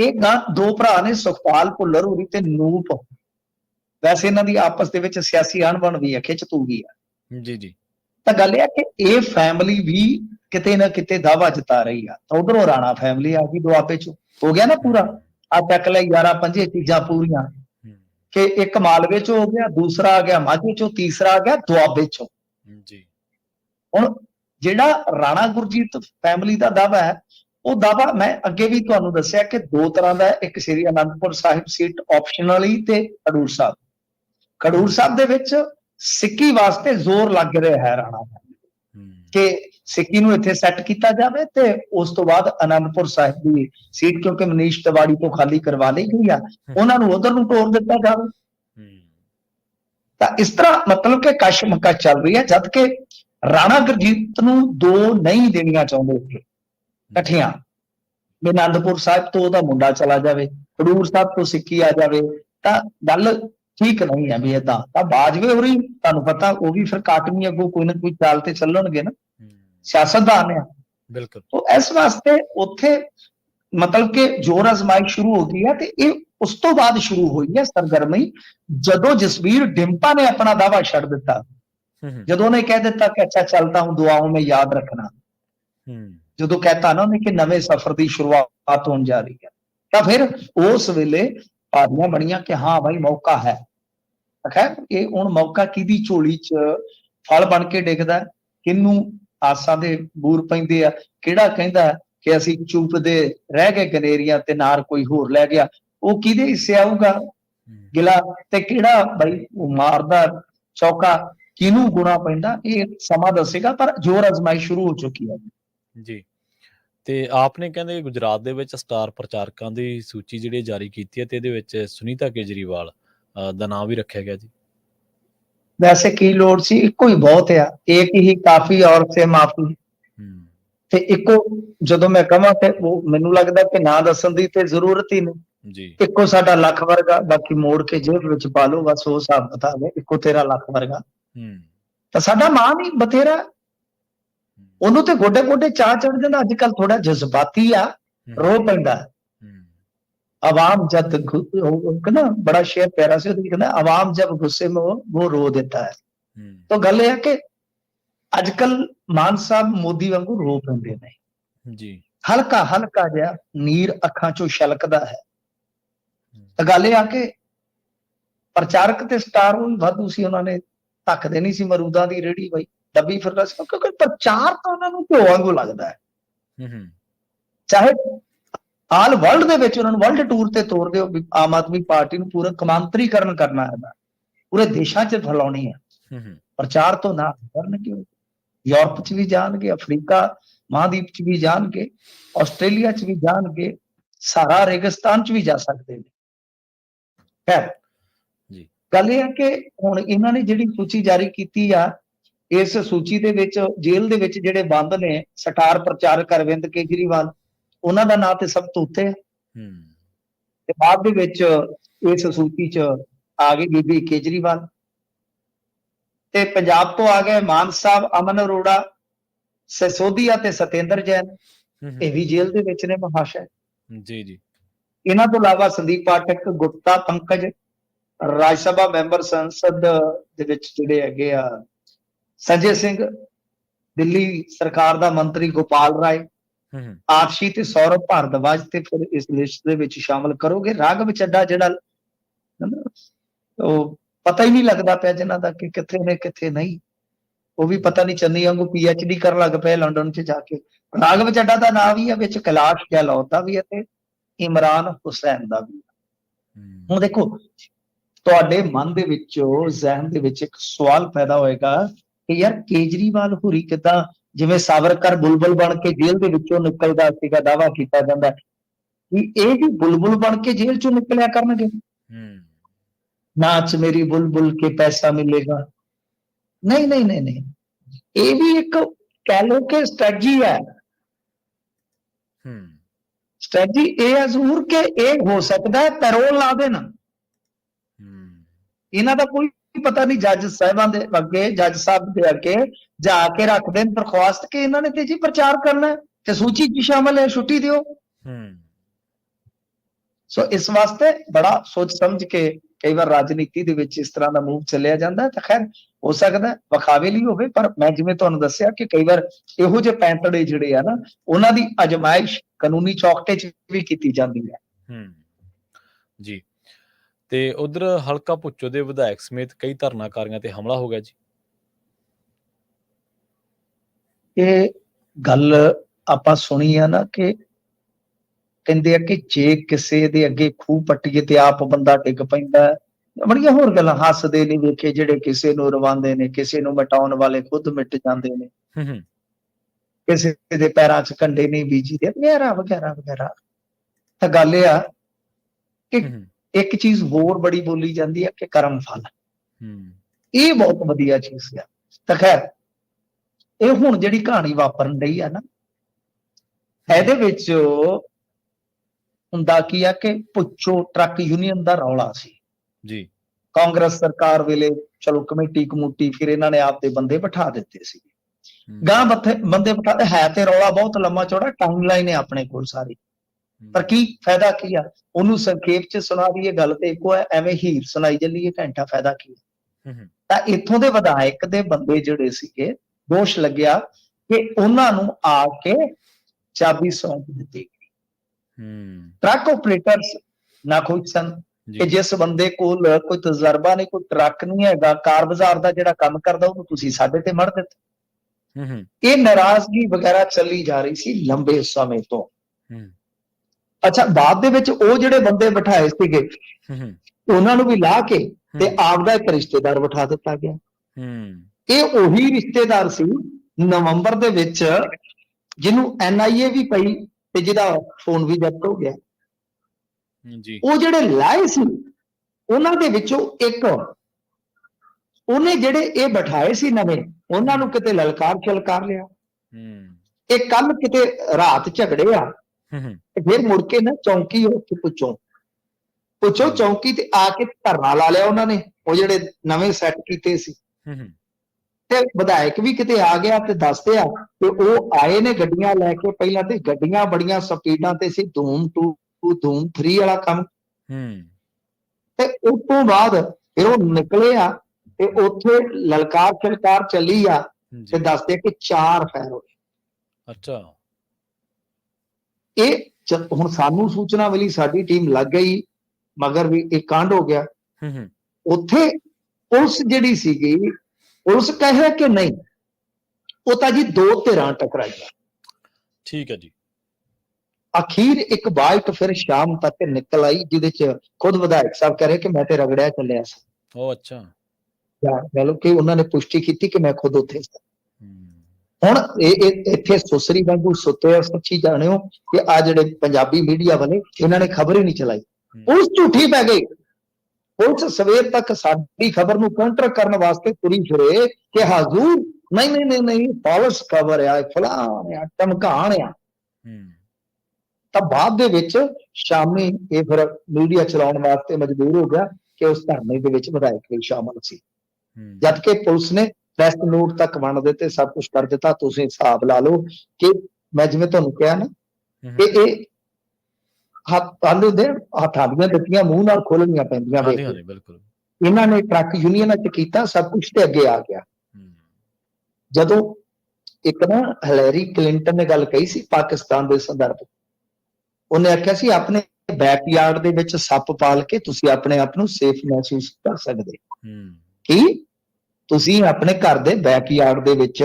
ਇਹ ਗਾਂ ਦੋ ਭਰਾ ਨੇ ਸੁਖਪਾਲ ਭੁੱਲਰ ਹੋਰੀ ਤੇ ਨੂਪ। ਵੈਸੇ ਇਹਨਾਂ ਦੀ ਆਪਸ ਦੇ ਵਿੱਚ ਸਿਆਸੀ ਅਣਬਣ ਵੀ ਹੈ ਖਿੱਚ ਤੂ ਵੀ ਹੈ। ਜੀ ਜੀ। ਤਾਂ ਗੱਲ ਇਹ ਹੈ ਕਿ ਇਹ ਫੈਮਿਲੀ ਵੀ ਕਿਤੇ ਨਾ ਕਿਤੇ ਦਾਵਾ ਜਤਾ ਰਹੀ ਆ। ਤਾਂ ਉਧਰੋਂ ਰਾਣਾ ਫੈਮਿਲੀ ਆ ਗਈ ਦੁਆਬੇ ਚ। ਹੋ ਗਿਆ ਨਾ ਪੂਰਾ? ਆ ਚੱਕ ਲੈ 11 ਪੰਜੇ ਚੀਜ਼ਾਂ ਪੂਰੀਆਂ। ਕਿ ਇੱਕ ਮਾਲਵੇ ਚ ਹੋ ਗਿਆ ਦੂਸਰਾ ਆ ਗਿਆ ਮਾਝੇ ਚੋਂ ਤੀਸਰਾ ਆ ਗਿਆ ਦੁਆਬੇ ਚੋਂ। ਜੀ। ਹੁਣ ਜਿਹੜਾ ਰਾਣਾ ਗੁਰਜੀਤ ਫੈਮਿਲੀ ਦਾ ਦਾਵਾ ਹੈ ਉਹ ਦਾਵਾ ਮੈਂ ਅੱਗੇ ਵੀ ਤੁਹਾਨੂੰ ਦੱਸਿਆ ਕਿ ਦੋ ਤਰ੍ਹਾਂ ਦਾ। ਇੱਕ ਸ੍ਰੀ ਅਨੰਦਪੁਰ ਸਾਹਿਬ ਸੀਟ ਆਪਸ਼ਨਲੀ ਤੇ ਖਡੂਰ ਸਾਹਿਬ। ਖਡੂਰ ਸਾਹਿਬ ਦੇ ਵਿੱਚ ਸਿੱਕੀ ਵਾਸਤੇ ਜ਼ੋਰ ਲੱਗ ਰਿਹਾ ਹੈ ਰਾਣਾ। ਕਿ ਸਿੱਕੀ ਨੂੰ ਇੱਥੇ ਸੈੱਟ ਕੀਤਾ ਜਾਵੇ ਤੇ ਉਸ ਤੋਂ ਬਾਅਦ ਅਨੰਦਪੁਰ ਸਾਹਿਬ ਦੀ ਸੀਟ ਕਿਉਂਕਿ ਮਨੀਸ਼ ਤਿਵਾੜੀ ਤੋਂ ਖਾਲੀ ਕਰਵਾ ਲਈ ਗਈ ਆ ਉਹਨਾਂ ਨੂੰ ਉਧਰ ਨੂੰ ਤੋੜ ਦਿੱਤਾ ਜਾਵੇ। ਤਾਂ ਇਸ ਤਰ੍ਹਾਂ ਮਤਲਬ ਕਿ ਕਸ਼ਮਕਸ਼ ਚੱਲ ਰਹੀ ਹੈ ਜਦ ਕਿ ਰਾਣਾ ਗੁਰਜੀਤ ਨੂੰ ਦੋ ਨਹੀਂ ਦੇਣੀਆਂ ਚਾਹੁੰਦੇ। ਇਕੱਠਿਆਂ। ਬਿਨੰਦਪੁਰ ਸਾਹਿਬ ਤੋਂ ਉਹਦਾ ਮੁੰਡਾ ਚਲਾ ਜਾਵੇ ਖਡੂਰ ਸਾਹਿਬ ਤੋਂ ਸਿੱਕੀ ਆ ਜਾਵੇ ਤਾਂ ਗੱਲ ਠੀਕ ਨਹੀਂ ਹੈ ਵੀ ਇਹ ਤਾਂ ਤਾਂ ਬਾਜਵੇ ਹੋਰੀ ਤੁਹਾਨੂੰ ਪਤਾ ਉਹ ਵੀ ਫਿਰ ਕਾਟਮੀ ਅੱਗੋਂ ਕੋਈ ਨਾ ਕੋਈ ਚਾਲ ਤੇ ਚੱਲਣਗੇ ਨਾ। ਸਿਆਸਤਦਾਨ ਆ। ਬਿਲਕੁਲ। ਤੋਂ ਇਸ ਵਾਸਤੇ ਉੱਥੇ ਮਤਲਬ ਕਿ ਜੋਰ ਅਜ਼ਮਾਈ ਸ਼ੁਰੂ ਹੋ ਗਈ ਹੈ ਤੇ ਇਹ ਉਸ ਤੋਂ ਬਾਅਦ ਸ਼ੁਰੂ ਹੋਈ ਹੈ ਸਰਗਰਮੀ ਜਦੋਂ ਜਸਵੀਰ ਡਿੰਪਾ ਨੇ ਆਪਣਾ ਦਾਵਾ ਛੱਡ ਦਿੱਤਾ। ਜਦੋਂ ਉਹਨੇ ਕਹਿ ਦਿੱਤਾ ਕਿ ਅੱਛਾ ਚੱਲਦਾ ਹੂੰ ਦੁਆਓਂ ਮੈਂ ਯਾਦ ਰੱਖਣਾ। ਜਦੋਂ ਕਹਿਤਾ ਨਾ ਉਹਨੇ ਕਿ ਨਵੇਂ ਸਫ਼ਰ ਦੀ ਸ਼ੁਰੂਆਤ ਹੋਣ ਜਾ ਰਹੀ ਹੈ, ਤਾਂ ਫਿਰ ਉਸ ਵੇਲੇ ਭਾਰੀਆਂ ਬਣੀਆਂ ਕਿ ਹਾਂ ਭਾਈ ਮੌਕਾ ਹੈ। ਅਖੈਰ ਇਹ ਹੁਣ ਮੌਕਾ ਕਿਹਦੀ ਝੋਲੀ 'ਚ ਫਲ ਬਣ ਕੇ ਡਿੱਗਦਾ ਹੈ? ਕਿਹਨੂੰ ਆਸਾਂ ਦੇ ਬੂਰ ਪੈਂਦੇ ਆ? ਕਿਹੜਾ ਕਹਿੰਦਾ ਕਿ ਅਸੀਂ ਚੁੱਪਦੇ ਰਹਿ ਗਏ ਗਨੇਰੀਆਂ ਤੇ ਨਾਰ ਕੋਈ ਹੋਰ ਲੈ ਗਿਆ? ਉਹ ਕਿਹਦੇ ਹਿੱਸੇ ਆਊਗਾ? ਗਿਲਾ ਤੇ ਕਿਹੜਾ ਬਈ ਉਹ ਮਾਰਦਾ ਚੌਕਾ? ਕਿਹਨੂੰ ਗੁਣਾ ਪੈਂਦਾ? ਇਹ ਸਮਾਂ ਦੱਸੇਗਾ, ਪਰ ਜ਼ੋਰ ਅਜ਼ਮਾਈ ਸ਼ੁਰੂ ਹੋ ਚੁੱਕੀ ਹੈ। ਜੀ। ਤੇ ਆਪਨੇ ਕਹਿੰਦੇ ਗੁਜਰਾਤ ਦੇ ਵਿੱਚ ਸਟਾਰ ਪ੍ਰਚਾਰਕਾਂ ਦੀ ਸੂਚੀ ਜਿਹੜੀ ਜਾਰੀ ਕੀਤੀ ਹੈ ਤੇ ਇਹਦੇ ਵਿੱਚ ਸੁਨੀਤਾ ਕੇਜਰੀਵਾਲ ਦਾ ਨਾਮ ਵੀ ਰੱਖਿਆ ਗਿਆ ਜੀ। ਵੈਸੇ ਕੀ ਲੋੜ ਸੀ? ਇੱਕੋ ਹੀ ਬਹੁਤ ਆ। ਇੱਕ ਹੀ ਕਾਫੀ ਔਰ ਸੇ ਮਾਫੀ ਤੇ ਇੱਕੋ ਜਦੋਂ ਮੈਂ ਕਹਾਂ ਤੇ ਉਹ ਮੈਨੂੰ ਲੱਗਦਾ ਕਿ ਨਾਂ ਦੱਸਣ ਦੀ ਤੇ ਜ਼ਰੂਰਤ ਹੀ ਨਹੀਂ। ਜੀ। ਇੱਕੋ ਸਾਡਾ ਲੱਖ ਵਰਗਾ ਬਾਕੀ ਮੋੜ ਕੇ ਜੇਬ ਵਿੱਚ ਪਾ ਲਓ ਬਸ ਉਹ ਹਿਸਾਬ ਕਿਤਾਬ ਹੈ। ਇੱਕੋ ਤੇਰਾ ਲੱਖ ਵਰਗਾ। ਹੂੰ। ਤਾਂ ਸਾਡਾ ਮਾਂ ਵੀ ਬਥੇਰਾ ਉਹਨੂੰ ਤੇ ਗੋਡੇ ਗੋਡੇ ਚਾਹ ਚੜ ਜਾਂਦਾ ਅੱਜ ਕੱਲ ਥੋੜਾ ਜਜ਼ਬਾਤੀ ਆ ਰੋ ਪੈਂਦਾ ਹੂੰ आवाम जब गु- वो- वो ना बड़ा शेर प्यारा से ਉਹਦੇ ਵਿੱਚ ਕਹਿੰਦਾ आवाम जब गुस्से में हो वो रो देता है ਹੂੰ ਤਾਂ ਗੱਲ ਇਹ ਹੈ ਕਿ ਅੱਜ ਕੱਲ ਮਾਨ ਸਾਹਿਬ ਮੋਦੀ ਵਾਂਗੂ ਰੋ ਪੈਂਦੇ ਨੇ ਜੀ ਹਲਕਾ ਹਲਕਾ ਜਿਹਾ ਨੀਰ ਅੱਖਾਂ ਚੋਂ ਛਲਕਦਾ ਹੈ ਤਾਂ ਗੱਲ ਇਹ ਆ ਕਿ ਪ੍ਰਚਾਰਕ ਤੇ ਸਟਾਰ ਉਹ ਵੀ ਵਾਧੂ ਸੀ ਉਹਨਾਂ ਨੇ ਧੱਕਦੇ ਨਹੀਂ ਸੀ ਮਰੂਦਾਂ ਦੀ ਰੇੜੀ ਬਈ ਦੱਬੀ ਫਿਰਦਾ ਸੀ ਕਿਉਂਕਿ ਪ੍ਰਚਾਰ ਤਾਂ ਉਹਨਾਂ ਨੂੰ ਘਿਓ ਵਾਂਗੂ ਲੱਗਦਾ ਹੈ। ਹੂੰ ਹੂੰ। ਚਾਹੇ ਆਲ ਵਰਲਡ ਦੇ ਵਿੱਚ ਉਹਨਾਂ ਨੂੰ ਵਰਲਡ ਟੂਰ ਤੇ ਤੋਰ ਦਿਓ ਵੀ ਆਮ ਆਦਮੀ ਪਾਰਟੀ ਨੂੰ ਪੂਰਾ ਕਮਾਂਤਰੀਕਰਨ ਕਰਨਾ ਹੈ। ਪੂਰੇ ਦੇਸ਼ਾਂ 'ਚ ਫੈਲਾਉਣੀ ਹੈ। ਹੂੰ ਹੂੰ। ਪ੍ਰਚਾਰ ਤੋਂ ਨਾ ਕਰਨਗੇ ਉਹ। ਯੂਰਪ 'ਚ ਵੀ ਜਾਣਗੇ ਅਫਰੀਕਾ ਮਹਾਦੀਪ 'ਚ ਵੀ ਜਾਣਗੇ ਆਸਟ੍ਰੇਲੀਆ 'ਚ ਵੀ ਜਾਣਗੇ ਸਾਰਾ ਰੇਗਿਸਤਾਨ 'ਚ ਵੀ ਜਾ ਸਕਦੇ ਨੇ। ਖੈਰ ਜੀ। ਗੱਲ ਇਹ ਹੈ ਕਿ ਹੁਣ ਇਹਨਾਂ ਨੇ ਜਿਹੜੀ ਸੂਚੀ ਜਾਰੀ ਕੀਤੀ ਆ ਇਸ ਸੂਚੀ ਦੇ ਵਿੱਚ ਜੇਲ੍ਹ ਦੇ ਵਿੱਚ ਜਿਹੜੇ ਬੰਦ ਨੇ ਸਟਾਰ ਪ੍ਰਚਾਰਕ ਅਰਵਿੰਦ ਕੇਜਰੀਵਾਲ ਉਹਨਾਂ ਦਾ ਨਾਂ ਤੇ ਸਭ ਤੋਂ ਉੱਤੇ ਹੈ ਹੂੰ। ਤੇ ਬਾਅਦ ਦੇ ਵਿੱਚ ਇਸ ਸੂਚੀ 'ਚ ਆ ਗਈ ਬੀਬੀ ਕੇਜਰੀਵਾਲ। ਤੇ ਪੰਜਾਬ ਤੋਂ ਆ ਗਏ ਮਾਨ ਸਾਹਿਬ ਅਮਨ ਅਰੋੜਾ ਸਿਸੋਦੀਆ ਤੇ ਸਤੇਂਦਰ ਜੈਨ। ਇਹ ਵੀ ਜੇਲ੍ਹ ਦੇ ਵਿੱਚ ਨੇ ਮਹਾਸ਼ੈ। ਜੀ ਜੀ। ਇਹਨਾਂ ਤੋਂ ਇਲਾਵਾ ਸੰਦੀਪ ਪਾਠਕ ਗੁਪਤਾ ਪੰਕਜ ਰਾਜ ਸਭਾ ਮੈਂਬਰ ਸੰਸਦ ਦੇ ਵਿੱਚ ਜਿਹੜੇ ਹੈਗੇ ਆ ਸੰਜੇ ਸਿੰਘ ਦਿੱਲੀ ਸਰਕਾਰ ਦਾ ਮੰਤਰੀ ਗੋਪਾਲ ਰਾਏ ਆਰਸ਼ੀ ਤੇ ਸੌਰਵ ਭਾਰਦਵਾਜ ਤੇ ਫਿਰ ਇਸ ਲਿਸਟ ਦੇ ਵਿੱਚ ਸ਼ਾਮਲ ਕਰੋਗੇ? ਰਾਘਵ ਚੱਡਾ ਜਿਹੜਾ ਉਹ ਪਤਾ ਹੀ ਨਹੀਂ ਲੱਗਦਾ ਪਿਆ ਜਿਨ੍ਹਾਂ ਦਾ ਕਿ ਕਿੱਥੇ ਨੇ ਕਿੱਥੇ ਨਹੀਂ। ਉਹ ਵੀ ਪਤਾ ਨਹੀਂ ਚੰਨੀ ਵਾਂਗੂ ਡੀ ਕਰਨ ਲੱਗ ਪਏ ਲੰਡਨ 'ਚ ਜਾ ਕੇ। ਰਾਘਵ ਚੱਡਾ ਦਾ ਨਾਮ ਵੀ ਹੈ ਵਿੱਚ ਕੈਲਾਸ਼ ਗਹਿਲੋਤ ਦਾ ਵੀ ਹੈ ਤੇ ਇਮਰਾਨ ਹੁਸੈਨ ਦਾ ਵੀ ਹੁਣ ਦੇਖੋ ਤੁਹਾਡੇ ਮਨ ਦੇ ਵਿੱਚੋਂ ਜ਼ਿਹਨ ਦੇ ਵਿੱਚ ਇੱਕ ਸਵਾਲ ਪੈਦਾ ਹੋਏਗਾ ਕਿ ਯਾਰ ਕੇਜਰੀਵਾਲ ਹੁਰੀ ਕਿਦਾਂ ਜਿਵੇਂ ਸਾਵਰਕਰ ਬੁਲਬੁਲ ਬਣ ਕੇ ਜੇਲ੍ਹ ਦੇ ਵਿੱਚੋਂ ਨਿਕਲਦਾ ਸੀਗਾ ਦਾਵਾ ਕੀਤਾ ਜਾਂਦਾ। ਕਿ ਇਹ ਵੀ ਬੁਲਬੁਲ ਬਣ ਕੇ ਜੇਲ੍ਹ ਚੋਂ ਨਿਕਲਿਆ ਕਰਨਗੇ। ਹੂੰ। ਨਾਚ ਮੇਰੀ ਬੁਲਬੁਲ ਕੇ ਪੈਸਾ ਮਿਲੇਗਾ। ਨਹੀਂ ਨਹੀਂ ਨਹੀਂ ਨਹੀਂ। ਇਹ ਵੀ ਇੱਕ ਕਹਿ ਲੋ ਕਿ ਸਟ੍ਰੈਟਜੀ ਹੈ। ਹੂੰ। ਸਟ੍ਰੈਟਜੀ ਇਹ ਹੈ ਜ਼ਰੂਰ ਕਿ ਇਹ ਹੋ ਸਕਦਾ ਹੈ ਪੈਰੋਲ ਲਾ ਦੇਣਾ। ਹੂੰ। ਇਹਨਾਂ ਦਾ ਕੋਈ ਪਤਾ ਨਹੀਂ ਜੱਜ ਸਾਹਿਬਾਨ ਦੇ ਅੱਗੇ ਜੱਜ ਸਾਹਿਬ ਦੇ ਅੱਗੇ ਜਾ ਕੇ ਰੱਖ ਦੇਣ ਦਰਖਾਸਤ ਕਿ ਇਹਨਾਂ ਨੇ ਤੇ ਜੀ ਪ੍ਰਚਾਰ ਕਰਨਾ ਤੇ ਸੂਚੀ 'ਚ ਸ਼ਾਮਲ ਹੈ ਛੁੱਟੀ ਦਿਓ। ਹੂੰ। ਸੋ ਇਸ ਵਾਸਤੇ ਬੜਾ ਸੋਚ ਸਮਝ ਕੇ ਕਈ ਵਾਰ ਰਾਜਨੀਤੀ ਦੇ ਵਿੱਚ ਇਸ ਤਰ੍ਹਾਂ ਦਾ ਮੂਵ ਚੱਲਿਆ ਜਾਂਦਾ ਤਾਂ ਖੈਰ ਹੋ ਸਕਦਾ ਵਿਖਾਵੇ ਲਈ ਹੋਵੇ ਪਰ ਮੈਂ ਜਿਵੇਂ ਤੁਹਾਨੂੰ ਦੱਸਿਆ ਕਿ ਕਈ ਵਾਰ ਇਹੋ ਜਿਹੇ ਪੈਂਤੜੇ ਜਿਹੜੇ ਆ ਨਾ ਉਹਨਾਂ ਦੀ ਅਜਮਾਇਸ਼ ਕਾਨੂੰਨੀ ਚੌਕਟੇ 'ਚ ਵੀ ਕੀਤੀ ਜਾਂਦੀ ਹੈ। ਹੂੰ। ਜੀ। ਤੇ ਉਧਰ ਹਲਕਾ ਭੁੱਚੋ ਦੇ ਵਿਧਾਇਕ ਸਮੇਤ ਕਈ ਧਰਨਾਕਾਰੀਆਂ ਤੇ ਹਮਲਾ ਹੋ ਗਿਆ ਜੀ। ਇਹ ਗੱਲ ਆਪਾਂ ਸੁਣੀ ਆ ਨਾ ਕਿ ਕਹਿੰਦੇ ਆ ਕਿ ਜੇ ਕਿਸੇ ਦੇ ਅੱਗੇ ਖੂਹ ਪੱਟੀਏ ਤੇ ਆਪ ਬੰਦਾ ਡਿੱਗ ਪੈਂਦਾ। ਬੜੀਆਂ ਹੋਰ ਗੱਲਾਂ ਹੱਸਦੇ ਨਹੀਂ ਵੇਖੇ ਜਿਹੜੇ ਕਿਸੇ ਨੂੰ ਰਵਾਉਂਦੇ ਨੇ ਕਿਸੇ ਨੂੰ ਮਿਟਾਉਣ ਵਾਲੇ ਖੁਦ ਮਿਟ ਜਾਂਦੇ ਨੇ। ਹੂੰ ਕਿਸੇ ਦੇ ਪੈਰਾਂ 'ਚ ਕੰਡੇ ਨਹੀਂ ਬੀਜੀਦੇ ਵਗੈਰਾ ਵਗੈਰਾ ਵਗੈਰਾ। ਤਾਂ ਗੱਲ ਇਹ ਆ ਹੂੰ, ਇੱਕ ਚੀਜ਼ ਹੋਰ ਬੜੀ ਬੋਲੀ ਜਾਂਦੀ ਹੈ ਕਿ ਕਰਮ ਫਲ। ਹੂੰ। ਇਹ ਬਹੁਤ ਵਧੀਆ ਚੀਜ਼ ਹੈ ਤਾਂ ਖੈਰ ਇਹ ਹੁਣ ਜਿਹੜੀ ਕਹਾਣੀ ਵਾਪਰਨ ਰਹੀ ਆ ਨਾ ਇਹਦੇ ਵਿੱਚ ਹੁੰਦਾ ਕੀ ਆ ਕਿ ਪੁੱਛੋ ਟਰੱਕ ਯੂਨੀਅਨ ਦਾ ਰੌਲਾ ਸੀ। ਜੀ। ਕਾਂਗਰਸ ਸਰਕਾਰ ਵੇਲੇ ਚਲੋ ਕਮੇਟੀ ਕਮੂਟੀ ਫਿਰ ਇਹਨਾਂ ਨੇ ਆਪ ਦੇ ਬੰਦੇ ਬਿਠਾ ਦਿੱਤੇ ਸੀ। ਗਾਂ ਬੰਦੇ ਬਿਠਾ ਹੈ ਤੇ ਰੌਲਾ ਬਹੁਤ ਲੰਮਾ ਚੌੜਾ ਟਾਈਮਲਾਈਨ ਹੈ ਆਪਣੇ ਕੋਲ ਸਾਰੀ। ਪਰ ਕੀ ਫਾਇਦਾ ਕੀ ਆ? ਉਹਨੂੰ ਸੰਖੇਪ ਚ ਸੁਣਾ ਦਈਏ ਗੱਲ ਤੇ ਇੱਕੋ ਹੈ ਐਵੇਂ ਹੀਰ ਸੁਣਾਈ ਚੱਲੀਏ ਘੰਟਾ ਫਾਇਦਾ ਕੀ ਤਾਂ ਇੱਥੋਂ ਦੇ ਵਿਧਾਇਕ ਦੇ ਬੰਦੇ ਜਿਹੜੇ ਸੀਗੇ ਦੋਸ਼ ਲੱਗਿਆ ਕਿ ਉਹਨਾਂ ਨੂੰ ਆ ਕੇ ਚਾਬੀ ਸੌਂਪ ਦਿੱਤੀ ਹੂੰ। ਟਰੱਕ ਆਪਰੇਟਰਸ ਨਾ ਕੋਈ ਸਨ ਕਿ ਜਿਸ ਬੰਦੇ ਕੋਲ ਕੋਈ ਤਜਰਬਾ ਨਹੀਂ ਕੋਈ ਟਰੱਕ ਨਹੀਂ ਹੈਗਾ ਕਾਰ ਬਾਜ਼ਾਰ ਦਾ ਜਿਹੜਾ ਕੰਮ ਕਰਦਾ ਉਹਨੂੰ ਤੁਸੀਂ ਸਾਡੇ ਤੇ ਮੜ ਦਿੱਤਾ। ਹੂੰ ਹੂੰ। ਇਹ ਨਾਰਾਜ਼ਗੀ ਵਗੈਰਾ ਚੱਲੀ ਜਾ ਰਹੀ ਸੀ ਲੰਬੇ ਸਮੇਂ ਤੋਂ। ਹੂੰ। ਅੱਛਾ ਬਾਅਦ ਦੇ ਵਿੱਚ ਉਹ ਜਿਹੜੇ ਬੰਦੇ ਬਿਠਾਏ ਸੀਗੇ ਹੂੰ ਉਹਨਾਂ ਨੂੰ ਵੀ ਲਾ ਕੇ ਤੇ ਹੂੰ, ਆਪਦਾ ਇੱਕ ਰਿਸ਼ਤੇਦਾਰ ਬਿਠਾ ਦਿੱਤਾ ਗਿਆ। ਹੂੰ। ਇਹ ਉਹੀ ਰਿਸ਼ਤੇਦਾਰ ਸੀ ਨਵੰਬਰ ਦੇ ਵਿੱਚ ਜਿਹਨੂੰ ਐਨਆਈਏ ਵੀ ਪਈ ਤੇ ਜਿਹਦਾ ਫੋਨ ਵੀ ਜ਼ਬਤ ਹੋ ਗਿਆ। ਜੀ। ਉਹ ਜਿਹੜੇ ਲਾਏ ਸੀ ਉਹਨਾਂ ਦੇ ਵਿੱਚੋਂ ਇੱਕ ਉਹਨੇ ਜਿਹੜੇ ਇਹ ਬਿਠਾਏ ਸੀ ਨਵੇਂ ਉਹਨਾਂ ਨੂੰ ਕਿਤੇ ਲਲਕਾਰ ਛਲਕਾਰ ਲਿਆ। ਹੂੰ। ਇਹ ਕੱਲ ਕਿਤੇ ਰਾਤ ਝਗੜੇ ਆ ਤੇ ਫਿਰ ਮੁੜ ਕੇ ਨਾ ਚੌਂਕੀ ਹੋ ਕੇ ਪੁੱਛੋ। ਪੁੱਛੋ ਚੌਂਕੀ ਤੇ ਆ ਕੇ ਧਰਨਾ ਲਾ ਲਿਆ ਉਹਨਾਂ ਨੇ ਉਹ ਜਿਹੜੇ ਨਵੇਂ ਸੈੱਟ ਕੀਤੇ ਸੀ। ਹੂੰ ਹੂੰ ਤੇ ਵਿਧਾਇਕ ਵੀ ਕਿਤੇ ਆ ਗਿਆ ਤੇ ਦੱਸਦੇ ਆ ਤੇ ਉਹ ਆਏ ਨੇ ਗੱਡੀਆਂ ਲੈ ਕੇ ਪਹਿਲਾਂ ਤੇ ਗੱਡੀਆਂ ਬੜੀਆਂ ਸਪੀਡਾਂ ਤੇ ਸੀ ਧੂਮ 2 ਧੂਮ 3 ਵਾਲਾ ਕੰਮ। ਹੂੰ ਤੇ ਉਸ ਤੋਂ ਬਾਅਦ ਫਿਰ ਉਹ ਨਿਕਲੇ ਆ ਤੇ ਉੱਥੇ ਲਲਕਾਰ ਛਲਕਾਰ ਚੱਲੀ ਆ ਤੇ ਦੱਸਦੇ ਕਿ ਚਾਰ ਫੈਰ ਹੋਏ। ਅੱਛਾ। ਇਹ ਹੁਣ ਸਾਨੂੰ ਸੂਚਨਾ ਮਿਲੀ ਸਾਡੀ ਟੀਮ ਲੱਗ ਗਈ ਮਗਰ ਵੀ ਇਹ ਕਾਂਡ ਹੋ ਗਿਆ। ਹੂੰ ਹੂੰ। ਉੱਥੇ ਪੁਲਿਸ ਜਿਹੜੀ ਸੀਗੀ ਪੁਲਿਸ ਕਹੇ ਕਿ ਨਹੀਂ ਉਹ ਤਾਂ ਜੀ ਦੋ ਧਿਰਾਂ ਟਕਰਾਈਆਂ ਠੀਕ ਹੈ ਜੀ। ਅਖੀਰ ਇੱਕ ਬਾਈਟ ਫਿਰ ਸ਼ਾਮ ਤੱਕ ਨਿਕਲ ਆਈ ਜਿਹਦੇ ਚ ਖੁਦ ਵਿਧਾਇਕ ਸਾਹਿਬ ਕਹ ਰਹੇ ਕਿ ਮੈਂ ਤੇ ਰਗੜਿਆ ਚੱਲਿਆ ਸੀ। ਉਹ ਅੱਛਾ। ਜਾਂ ਮਤਲਬ ਕਿ ਉਹਨਾਂ ਨੇ ਪੁਸ਼ਟੀ ਕੀਤੀ ਕਿ ਮੈਂ ਖੁਦ ਉੱਥੇ ਸੀ। ਹੁਣ ਇਹ ਇੱਥੇ ਸੁਸਰੀ ਵਾਂਗੂ ਸੁੱਤੇ ਆ ਸੱਚੀ ਜਾਣਿਓ ਕਿ ਆ ਜਿਹੜੇ ਪੰਜਾਬੀ ਮੀਡੀਆ ਵਾਲੇ ਇਹਨਾਂ ਨੇ ਖਬਰ ਹੀ ਨਹੀਂ ਚਲਾਈ। ਪੁਲਿਸ ਝੂਠੀ ਪੈ ਗਈ ਪੁਲਿਸ ਸਵੇਰ ਤੱਕ ਸਾਡੀ ਖਬਰ ਨੂੰ ਕਾਊਂਟਰ ਕਰਨ ਵਾਸਤੇ ਤੁਰੀ ਫਿਰੇ ਕਿ ਹਾਜ਼ੂਰ ਨਹੀਂ ਨਹੀਂ ਨਹੀਂ ਨਹੀਂ ਫਾਲਸ ਖਬਰ ਆ ਫਲਾਣ ਆ ਧਮਕਾਣ ਆ। ਤਾਂ ਬਾਅਦ ਦੇ ਵਿੱਚ ਸ਼ਾਮੀ ਇਹ ਫਿਰ ਮੀਡੀਆ ਚਲਾਉਣ ਵਾਸਤੇ ਮਜਬੂਰ ਹੋ ਗਿਆ ਕਿ ਉਸ ਧਰਨੇ ਦੇ ਵਿੱਚ ਵਿਧਾਇਕ ਵੀ ਸ਼ਾਮਲ ਸੀ। ਹੂੰ। ਜਦ ਕਿ ਪੁਲਿਸ ਨੇ ਪ੍ਰੈਸ ਨੋਟ ਤੱਕ ਵੰਡ ਦਿੱਤੇ ਸਭ ਕੁਝ ਕਰ ਦਿੱਤਾ ਤੁਸੀਂ ਹਿਸਾਬ ਲਾ ਲਓ ਕਿ ਮੈਂ ਜਿਵੇਂ ਤੁਹਾਨੂੰ ਕਿਹਾ ਨਾ ਕਿ ਇਹ ਹੱਥ ਆਲੂ ਦੇ ਹੱਥਾਂ ਦੀਆਂ ਦਿੱਤੀਆਂ ਮੂੰਹ ਨਾਲ ਖੋਲਣੀਆਂ ਪੈਂਦੀਆਂ ਹਾਂਜੀ ਵੇਖ ਹਾਂਜੀ ਬਿਲਕੁਲ। ਇਹਨਾਂ ਨੇ ਟਰੱਕ ਯੂਨੀਅਨਾਂ ਚ ਕੀਤਾ ਸਭ ਕੁਝ ਤੇ ਅੱਗੇ ਆ ਗਿਆ। ਜਦੋਂ ਇੱਕ ਨਾ ਹਲੈਰੀ ਕਲਿੰਟਨ ਨੇ ਗੱਲ ਕਹੀ ਸੀ ਪਾਕਿਸਤਾਨ ਦੇ ਸੰਦਰਭ ਉਹਨੇ ਆਖਿਆ ਸੀ ਆਪਣੇ ਬੈਕਯਾਰਡ ਦੇ ਵਿੱਚ ਸੱਪ ਪਾਲ ਕੇ ਤੁਸੀਂ ਆਪਣੇ ਆਪ ਨੂੰ ਸੇਫ ਮਹਿਸੂਸ ਕਰ ਸਕਦੇ ਹੂੰ। ਕੀ? ਤੁਸੀਂ ਆਪਣੇ ਘਰ ਦੇ ਬੈਕਯਾਰਡ ਦੇ ਵਿੱਚ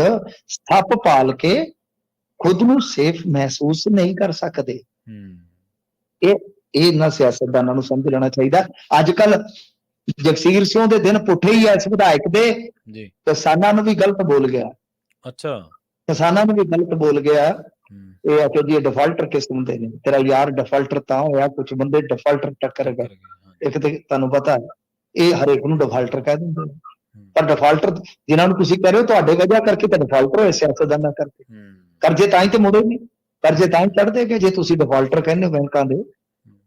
ਸੱਪ ਪਾਲ ਕੇ ਖੁਦ ਨੂੰ ਸੇਫ ਮਹਿਸੂਸ ਨਹੀਂ ਕਰ ਸਕਦੇ। ਇਹ ਇਹ ਨਾ ਸਿਆਸਤਦਾਨਾਂ ਨੂੰ ਸਮਝ ਲੈਣਾ ਚਾਹੀਦਾ। ਅੱਜ ਕੱਲ ਜਗਸੀਰ ਸਿੰਘ ਦੇ ਦਿਨ ਪੁੱਠੇ ਹੀ ਐ ਇਸ ਵਿਧਾਇਕ ਦੇ। ਜੀ। ਕਿਸਾਨਾਂ ਨੂੰ ਵੀ ਗਲਤ ਬੋਲ ਗਿਆ। ਅੱਛਾ। ਕਿਸਾਨਾਂ ਨੂੰ ਵੀ ਗਲਤ ਬੋਲ ਗਿਆ। ਇਹ ਆ ਕਿ ਜੀ ਡਿਫਾਲਟਰ ਕਿਸਮ ਦੇ ਨੇ। ਤੇਰਾ ਯਾਰ ਡਿਫਾਲਟਰ ਤਾਂ ਹੋਇਆ ਕੁਝ ਬੰਦੇ ਡਿਫਾਲਟਰ ਟੱਕਰ ਗਏ। ਇੱਕ ਤੇ ਤੁਹਾਨੂੰ ਪਤਾ ਇਹ ਹਰੇਕ ਨੂੰ ਡਿਫਾਲਟਰ ਕਹਿ ਦਿੰਦੇ ਨੇ। ਪਰ ਡਿਫਾਲਟਰ ਜਿਨ੍ਹਾਂ ਨੂੰ ਤੁਸੀਂ ਕਹਿ ਰਹੇ ਹੋ ਤੁਹਾਡੇ ਵਜ੍ਹਾ ਕਰਕੇ ਤਾਂ ਡਿਫਾਲਟਰ ਹੋਏ ਸਿਆਸਤਦਾਨਾਂ ਕਰਕੇ। ਕਰਜ਼ੇ ਤਾਂ ਹੀ ਤੇ ਮੁੜੇ ਨਹੀਂ। ਕਰਜ਼ੇ ਤਾਂ ਹੀ ਚੜਦੇ ਕਿ ਜੇ ਤੁਸੀਂ ਡਿਫਾਲਟਰ ਕਹਿੰਦੇ ਹੋ ਬੈਂਕਾਂ ਦੇ।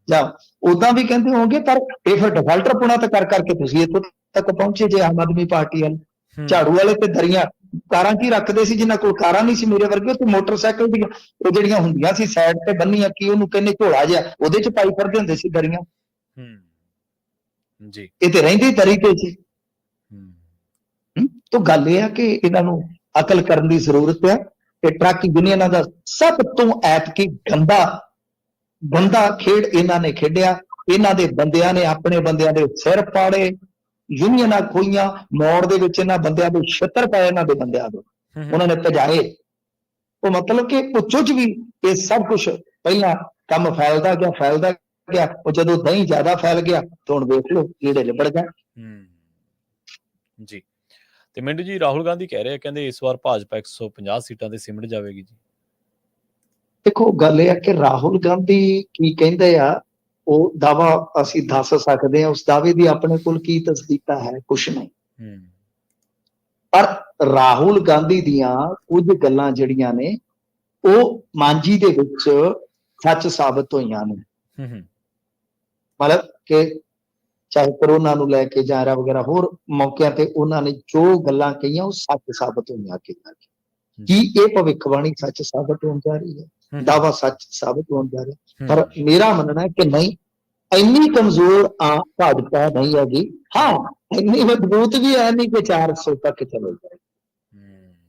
ਜਾਂ ਉਦਾਂ ਵੀ ਕਹਿੰਦੇ ਹੋਵੋਗੇ ਪਰ ਇਹ ਫਿਰ ਡਿਫਾਲਟਰ ਪੁਣਾ ਤਾਂ ਕਰ ਕਰਕੇ ਤੁਸੀਂ ਇੱਥੋਂ ਤੱਕ ਪਹੁੰਚੇ ਜੇ ਆਮ ਆਦਮੀ ਪਾਰਟੀ ਵੱਲ। ਝਾੜੂ ਵਾਲੇ ਤੇ ਦਰੀਆਂ ਕਾਰਾਂ ਕੀ ਰੱਖਦੇ ਸੀ ਜਿਨ੍ਹਾਂ ਕੋਲ ਕਾਰਾਂ ਨਹੀਂ ਸੀ ਮੇਰੇ ਵਰਗੇ? ਤੇ ਮੋਟਰਸਾਈਕਲ ਦੀਆਂ ਉਹ ਜਿਹੜੀਆਂ ਹੁੰਦੀਆਂ ਸੀ ਸਾਈਡ ਤੇ ਬੰਨੀਆਂ ਕੀ ਉਹਨੂੰ ਕਹਿੰਦੇ ਝੋਲਾ ਜਿਹਾ ਉਹਦੇ ਚ ਪਾਈ ਫਿਰਦੇ ਹੁੰਦੇ ਸੀ ਦਰੀਆਂ। ਹੂੰ। ਜੀ। ਇਹ ਤੇ ਰਹਿੰਦੇ ਹੀ ਦਰੀ ਤੇ ਸੀ। ਤਾਂ ਗੱਲ ਇਹ ਆ ਕਿ ਇਹਨਾਂ ਨੂੰ ਅਕਲ ਕਰਨ ਦੀ ਜ਼ਰੂਰਤ ਹੈ ਕਿ ਟਰੱਕ ਯੂਨੀਅਨਾਂ ਦਾ ਸਭ ਤੋਂ ਐਤਕੀ ਗੰਦਾ ਗੰਦਾ ਖੇਡ ਇਹਨਾਂ ਨੇ ਖੇਡਿਆ। ਇਹਨਾਂ ਦੇ ਬੰਦਿਆਂ ਨੇ ਆਪਣੇ ਬੰਦਿਆਂ ਦੇ ਸਿਰ ਪਾੜੇ ਯੂਨੀਅਨਾਂ ਖੋਈਆਂ ਮੋੜ ਦੇ ਵਿੱਚ ਇਹਨਾਂ ਬੰਦਿਆਂ ਦੇ ਛਿੱਤਰ ਪਏ ਇਹਨਾਂ ਦੇ ਬੰਦਿਆਂ ਦੇ ਉਹਨਾਂ ਨੇ ਭਜਾਏ। ਉਹ ਮਤਲਬ ਕਿ ਪੁੱਛੋ ਚ ਵੀ ਇਹ ਸਭ ਕੁਝ ਪਹਿਲਾਂ ਕੰਮ ਫੈਲਦਾ ਗਿਆ ਫੈਲਦਾ ਗਿਆ। ਉਹ ਜਦੋਂ ਦਹੀਂ ਜ਼ਿਆਦਾ ਫੈਲ ਗਿਆ ਤਾਂ ਹੁਣ ਵੇਖ ਲਓ ਕੀੜੇ ਲਿਬੜ ਗਏ। ਹੂੰ ਜੀ। ਤੇ ਮਿੰਟੂ ਜੀ ਰਾਹੁਲ ਗਾਂਧੀ ਕਹਿ ਰਹੇ ਆ ਕਹਿੰਦੇ ਇਸ ਵਾਰ ਭਾਜਪਾ 150 ਸੀਟਾਂ ਤੇ ਸਿਮਟ ਜਾਵੇਗੀ ਜੀ। ਦੇਖੋ ਗੱਲ ਇਹ ਆ ਕਿ ਰਾਹੁਲ ਗਾਂਧੀ ਕੀ ਕਹਿੰਦੇ ਆ ਉਹ ਦਾਵਾ ਅਸੀਂ ਦੱਸ ਸਕਦੇ ਹਾਂ ਉਸ ਦਾਅਵੇ ਦੀ ਆਪਣੇ ਕੋਲ ਕੀ ਤਸਦੀਕਾ ਹੈ? ਕੁਛ ਨਹੀਂ। ਪਰ ਰਾਹੁਲ ਗਾਂਧੀ ਦੀਆਂ ਕੁਝ ਗੱਲਾਂ ਜਿਹੜੀਆਂ ਨੇ ਉਹ ਮਾਂਜੀ ਦੇ ਵਿੱਚ ਸੱਚ ਸਾਬਤ ਹੋਈਆਂ ਨੇ। ਹੂੰ ਹੂੰ। ਮਤਲਬ ਕਿ ਚਾਹੇ ਕਰੋਨਾ ਨੂੰ ਲੈ ਕੇ ਜਾਂ ਰਾ ਵਗੈਰਾ ਹੋਰ ਮੌਕਿਆਂ ਤੇ ਉਹਨਾਂ ਨੇ ਜੋ ਗੱਲਾਂ ਕਹੀਆਂ ਉਹ ਸੱਚ ਸਾਬਤ ਹੋਈਆਂ ਕਿੰਨਾ ਕੀ ਇਹ ਭਵਿੱਖਬਾਣੀ ਸੱਚ ਸਾਬਤ ਹੋਣ ਜਾ ਰਹੀ ਹੈ? ਦਾਵਾ ਸੱਚ ਸਾਬਤ ਹੋਣ ਜਾ ਰਿਹਾ। ਪਰ ਮੇਰਾ ਮੰਨਣਾ ਹੈ ਕਿ ਨਹੀਂ ਇੰਨੀ ਕਮਜ਼ੋਰ ਆ ਭਾਜਪਾ ਨਹੀਂ ਹੈਗੀ। ਹਾਂ ਇੰਨੀ ਮਜ਼ਬੂਤ ਵੀ ਹੈ ਨਹੀਂ ਕਿ 400 ਤੱਕ ਚਲੇ ਜਾਏ।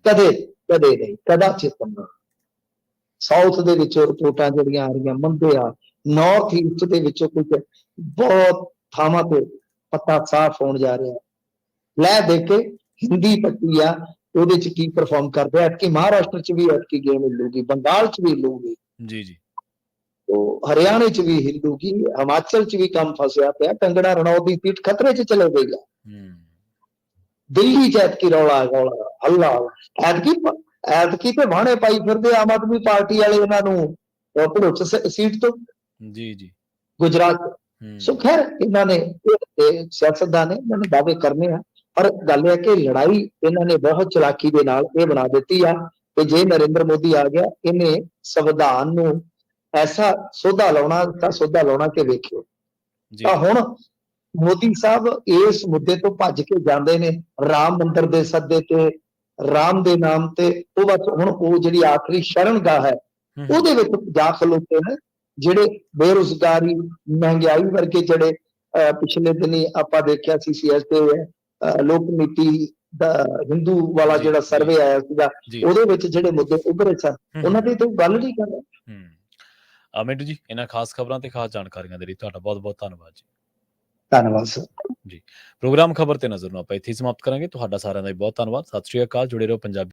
ਕਦੇ ਕਦੇ ਨਹੀਂ ਕਦਾ ਚੇਤਨ ਸਾਊਥ ਦੇ ਵਿੱਚ ਰਿਪੋਰਟਾਂ ਜਿਹੜੀਆਂ ਆ ਰਹੀਆਂ ਮੰਦੇ ਆ। ਨਾਰਥ ਈਸਟ ਦੇ ਵਿੱਚ ਕੁਝ ਬਹੁਤ ਥਾਵਾਂ ਤੇ ਪੱਤਾ ਸਾਫ਼ ਹੋਣ ਜਾ ਰਿਹਾ ਲੈ ਦੇ ਕੇ ਹਿੰਦੀ ਪੱਟੀ ਆ ਉਹਦੇ ਚ ਕੀ ਪਰਫਾਰਮ ਕਰਦੇ ਆ? ਕਿ ਮਹਾਰਾਸ਼ਟਰ ਚ ਵੀ ਐਤਕੀ ਗੇਮ ਹਿੱਲੂਗੀ ਬੰਗਾਲ ਚ ਵੀ ਹਿੱਲੂਗੀ। ਜੀ ਜੀ। ਉਹ ਹਰਿਆਣੇ ਚ ਵੀ ਹਿੱਲੂਗੀ ਹਿਮਾਚਲ ਚ ਵੀ ਕੰਮ ਫਸਿਆ ਪਿਆ ਕੰਗੜਾ ਰਣੌਤ ਦੀ ਪੀਠ ਖਤਰੇ ਚ ਚਲੇ ਗਈ ਆ। ਹੂੰ। ਦਿੱਲੀ ਚ ਐਤਕੀ ਰੌਲਾ ਰੌਲਾ ਹੱਲਾ। ਐਤਕੀ ਐਤਕੀ ਤੇ ਬਾਣੇ ਪਾਈ ਫਿਰਦੇ ਆਮ ਆਦਮੀ ਪਾਰਟੀ ਵਾਲੇ ਇਹਨਾਂ ਨੂੰ ਭੜੋਚ ਸੀਟ ਤੋਂ। ਜੀ ਜੀ। ਗੁਜਰਾਤ ਸੋ ਖੈਰ ਇਹਨਾਂ ਨੇ ਸਿਆਸਤਦਾਨ ਨੇ ਇਹਨਾਂ ਨੇ ਦਾਅਵੇ ਕਰਨੇ ਆ। ਪਰ ਗੱਲ ਇਹ ਹੈ ਕਿ ਲੜਾਈ ਇਹਨਾਂ ਨੇ ਬਹੁਤ ਚਲਾਕੀ ਦੇ ਨਾਲ ਇਹ ਬਣਾ ਦਿੱਤੀ ਆ ਕਿ ਜੇ ਨਰਿੰਦਰ ਮੋਦੀ ਆ ਗਿਆ ਇਹਨੇ ਸੰਵਿਧਾਨ ਨੂੰ ਐਸਾ ਸੋਧਾ ਲਾਉਣਾ ਤਾਂ ਸੋਧਾ ਲਾਉਣਾ ਕਿ ਵੇਖਿਓ। ਜੀ। ਤਾਂ ਹੁਣ ਮੋਦੀ ਸਾਹਿਬ ਇਸ ਮੁੱਦੇ ਤੋਂ ਭੱਜ ਕੇ ਜਾਂਦੇ ਨੇ ਰਾਮ ਮੰਦਿਰ ਦੇ ਸੱਦੇ ਤੇ ਰਾਮ ਦੇ ਨਾਮ ਤੇ ਉਹ ਬਸ ਹੁਣ ਉਹ ਜਿਹੜੀ ਆਖਰੀ ਸ਼ਰਣਗਾਹ ਹੈ। ਉਹਦੇ ਵਿੱਚ ਜਾ ਖਲੋਤੇ ਨੇ। ਜਿਹੜੇ ਬੇਰੁਜ਼ਗਾਰੀ ਮਹਿੰਗਾਈ ਵਰਗੇ ਜਿਹੜੇ ਪਿਛਲੇ ਦਿਨੀ ਆਪਾਂ ਦੇਖਿਆ ਸੀ ਸੀਐਸ ਤੇ ਲੋਕ ਨੀਤੀ ਦਾ ਹਿੰਦੂ ਵਾਲਾ ਜੀ, ਜਿਹੜਾ ਜੀ। ਸਰਵੇ ਆਇਆ ਸੀਗਾ ਜੀ। ਉਹਦੇ ਵਿੱਚ ਜਿਹੜੇ ਮੁੱਦੇ ਉੱਭਰੇ ਸਨ ਉਹਨਾਂ ਦੀ ਤਾਂ ਗੱਲ ਨਹੀਂ ਕਰ ਰਿਹਾ ਹੂੰ? ਅ, ਮਿੰਟੂ ਜੀ ਇਹਨਾਂ ਖਾਸ ਖਬਰਾਂ ਤੇ ਖਾਸ ਜਾਣਕਾਰੀਆਂ ਦੇ ਲਈ ਤੁਹਾਡਾ ਬਹੁਤ ਬਹੁਤ ਧੰਨਵਾਦ ਜੀ। ਧੰਨਵਾਦ ਸਰ। ਪ੍ਰੋਗਰਾਮ ਖਬਰ ਤੇ ਨਜ਼ਰ ਨੂੰ ਆਪਾਂ ਇੱਥੇ ਸਮਾਪਤ ਕਰਾਂਗੇ। ਤੁਹਾਡਾ ਸਾਰਿਆਂ ਦਾ ਬਹੁਤ ਧੰਨਵਾਦ। ਸਤਿ ਸ਼੍ਰੀ ਅਕਾਲ। ਜੁੜੇ ਰਹੋ ਪੰਜਾਬੀ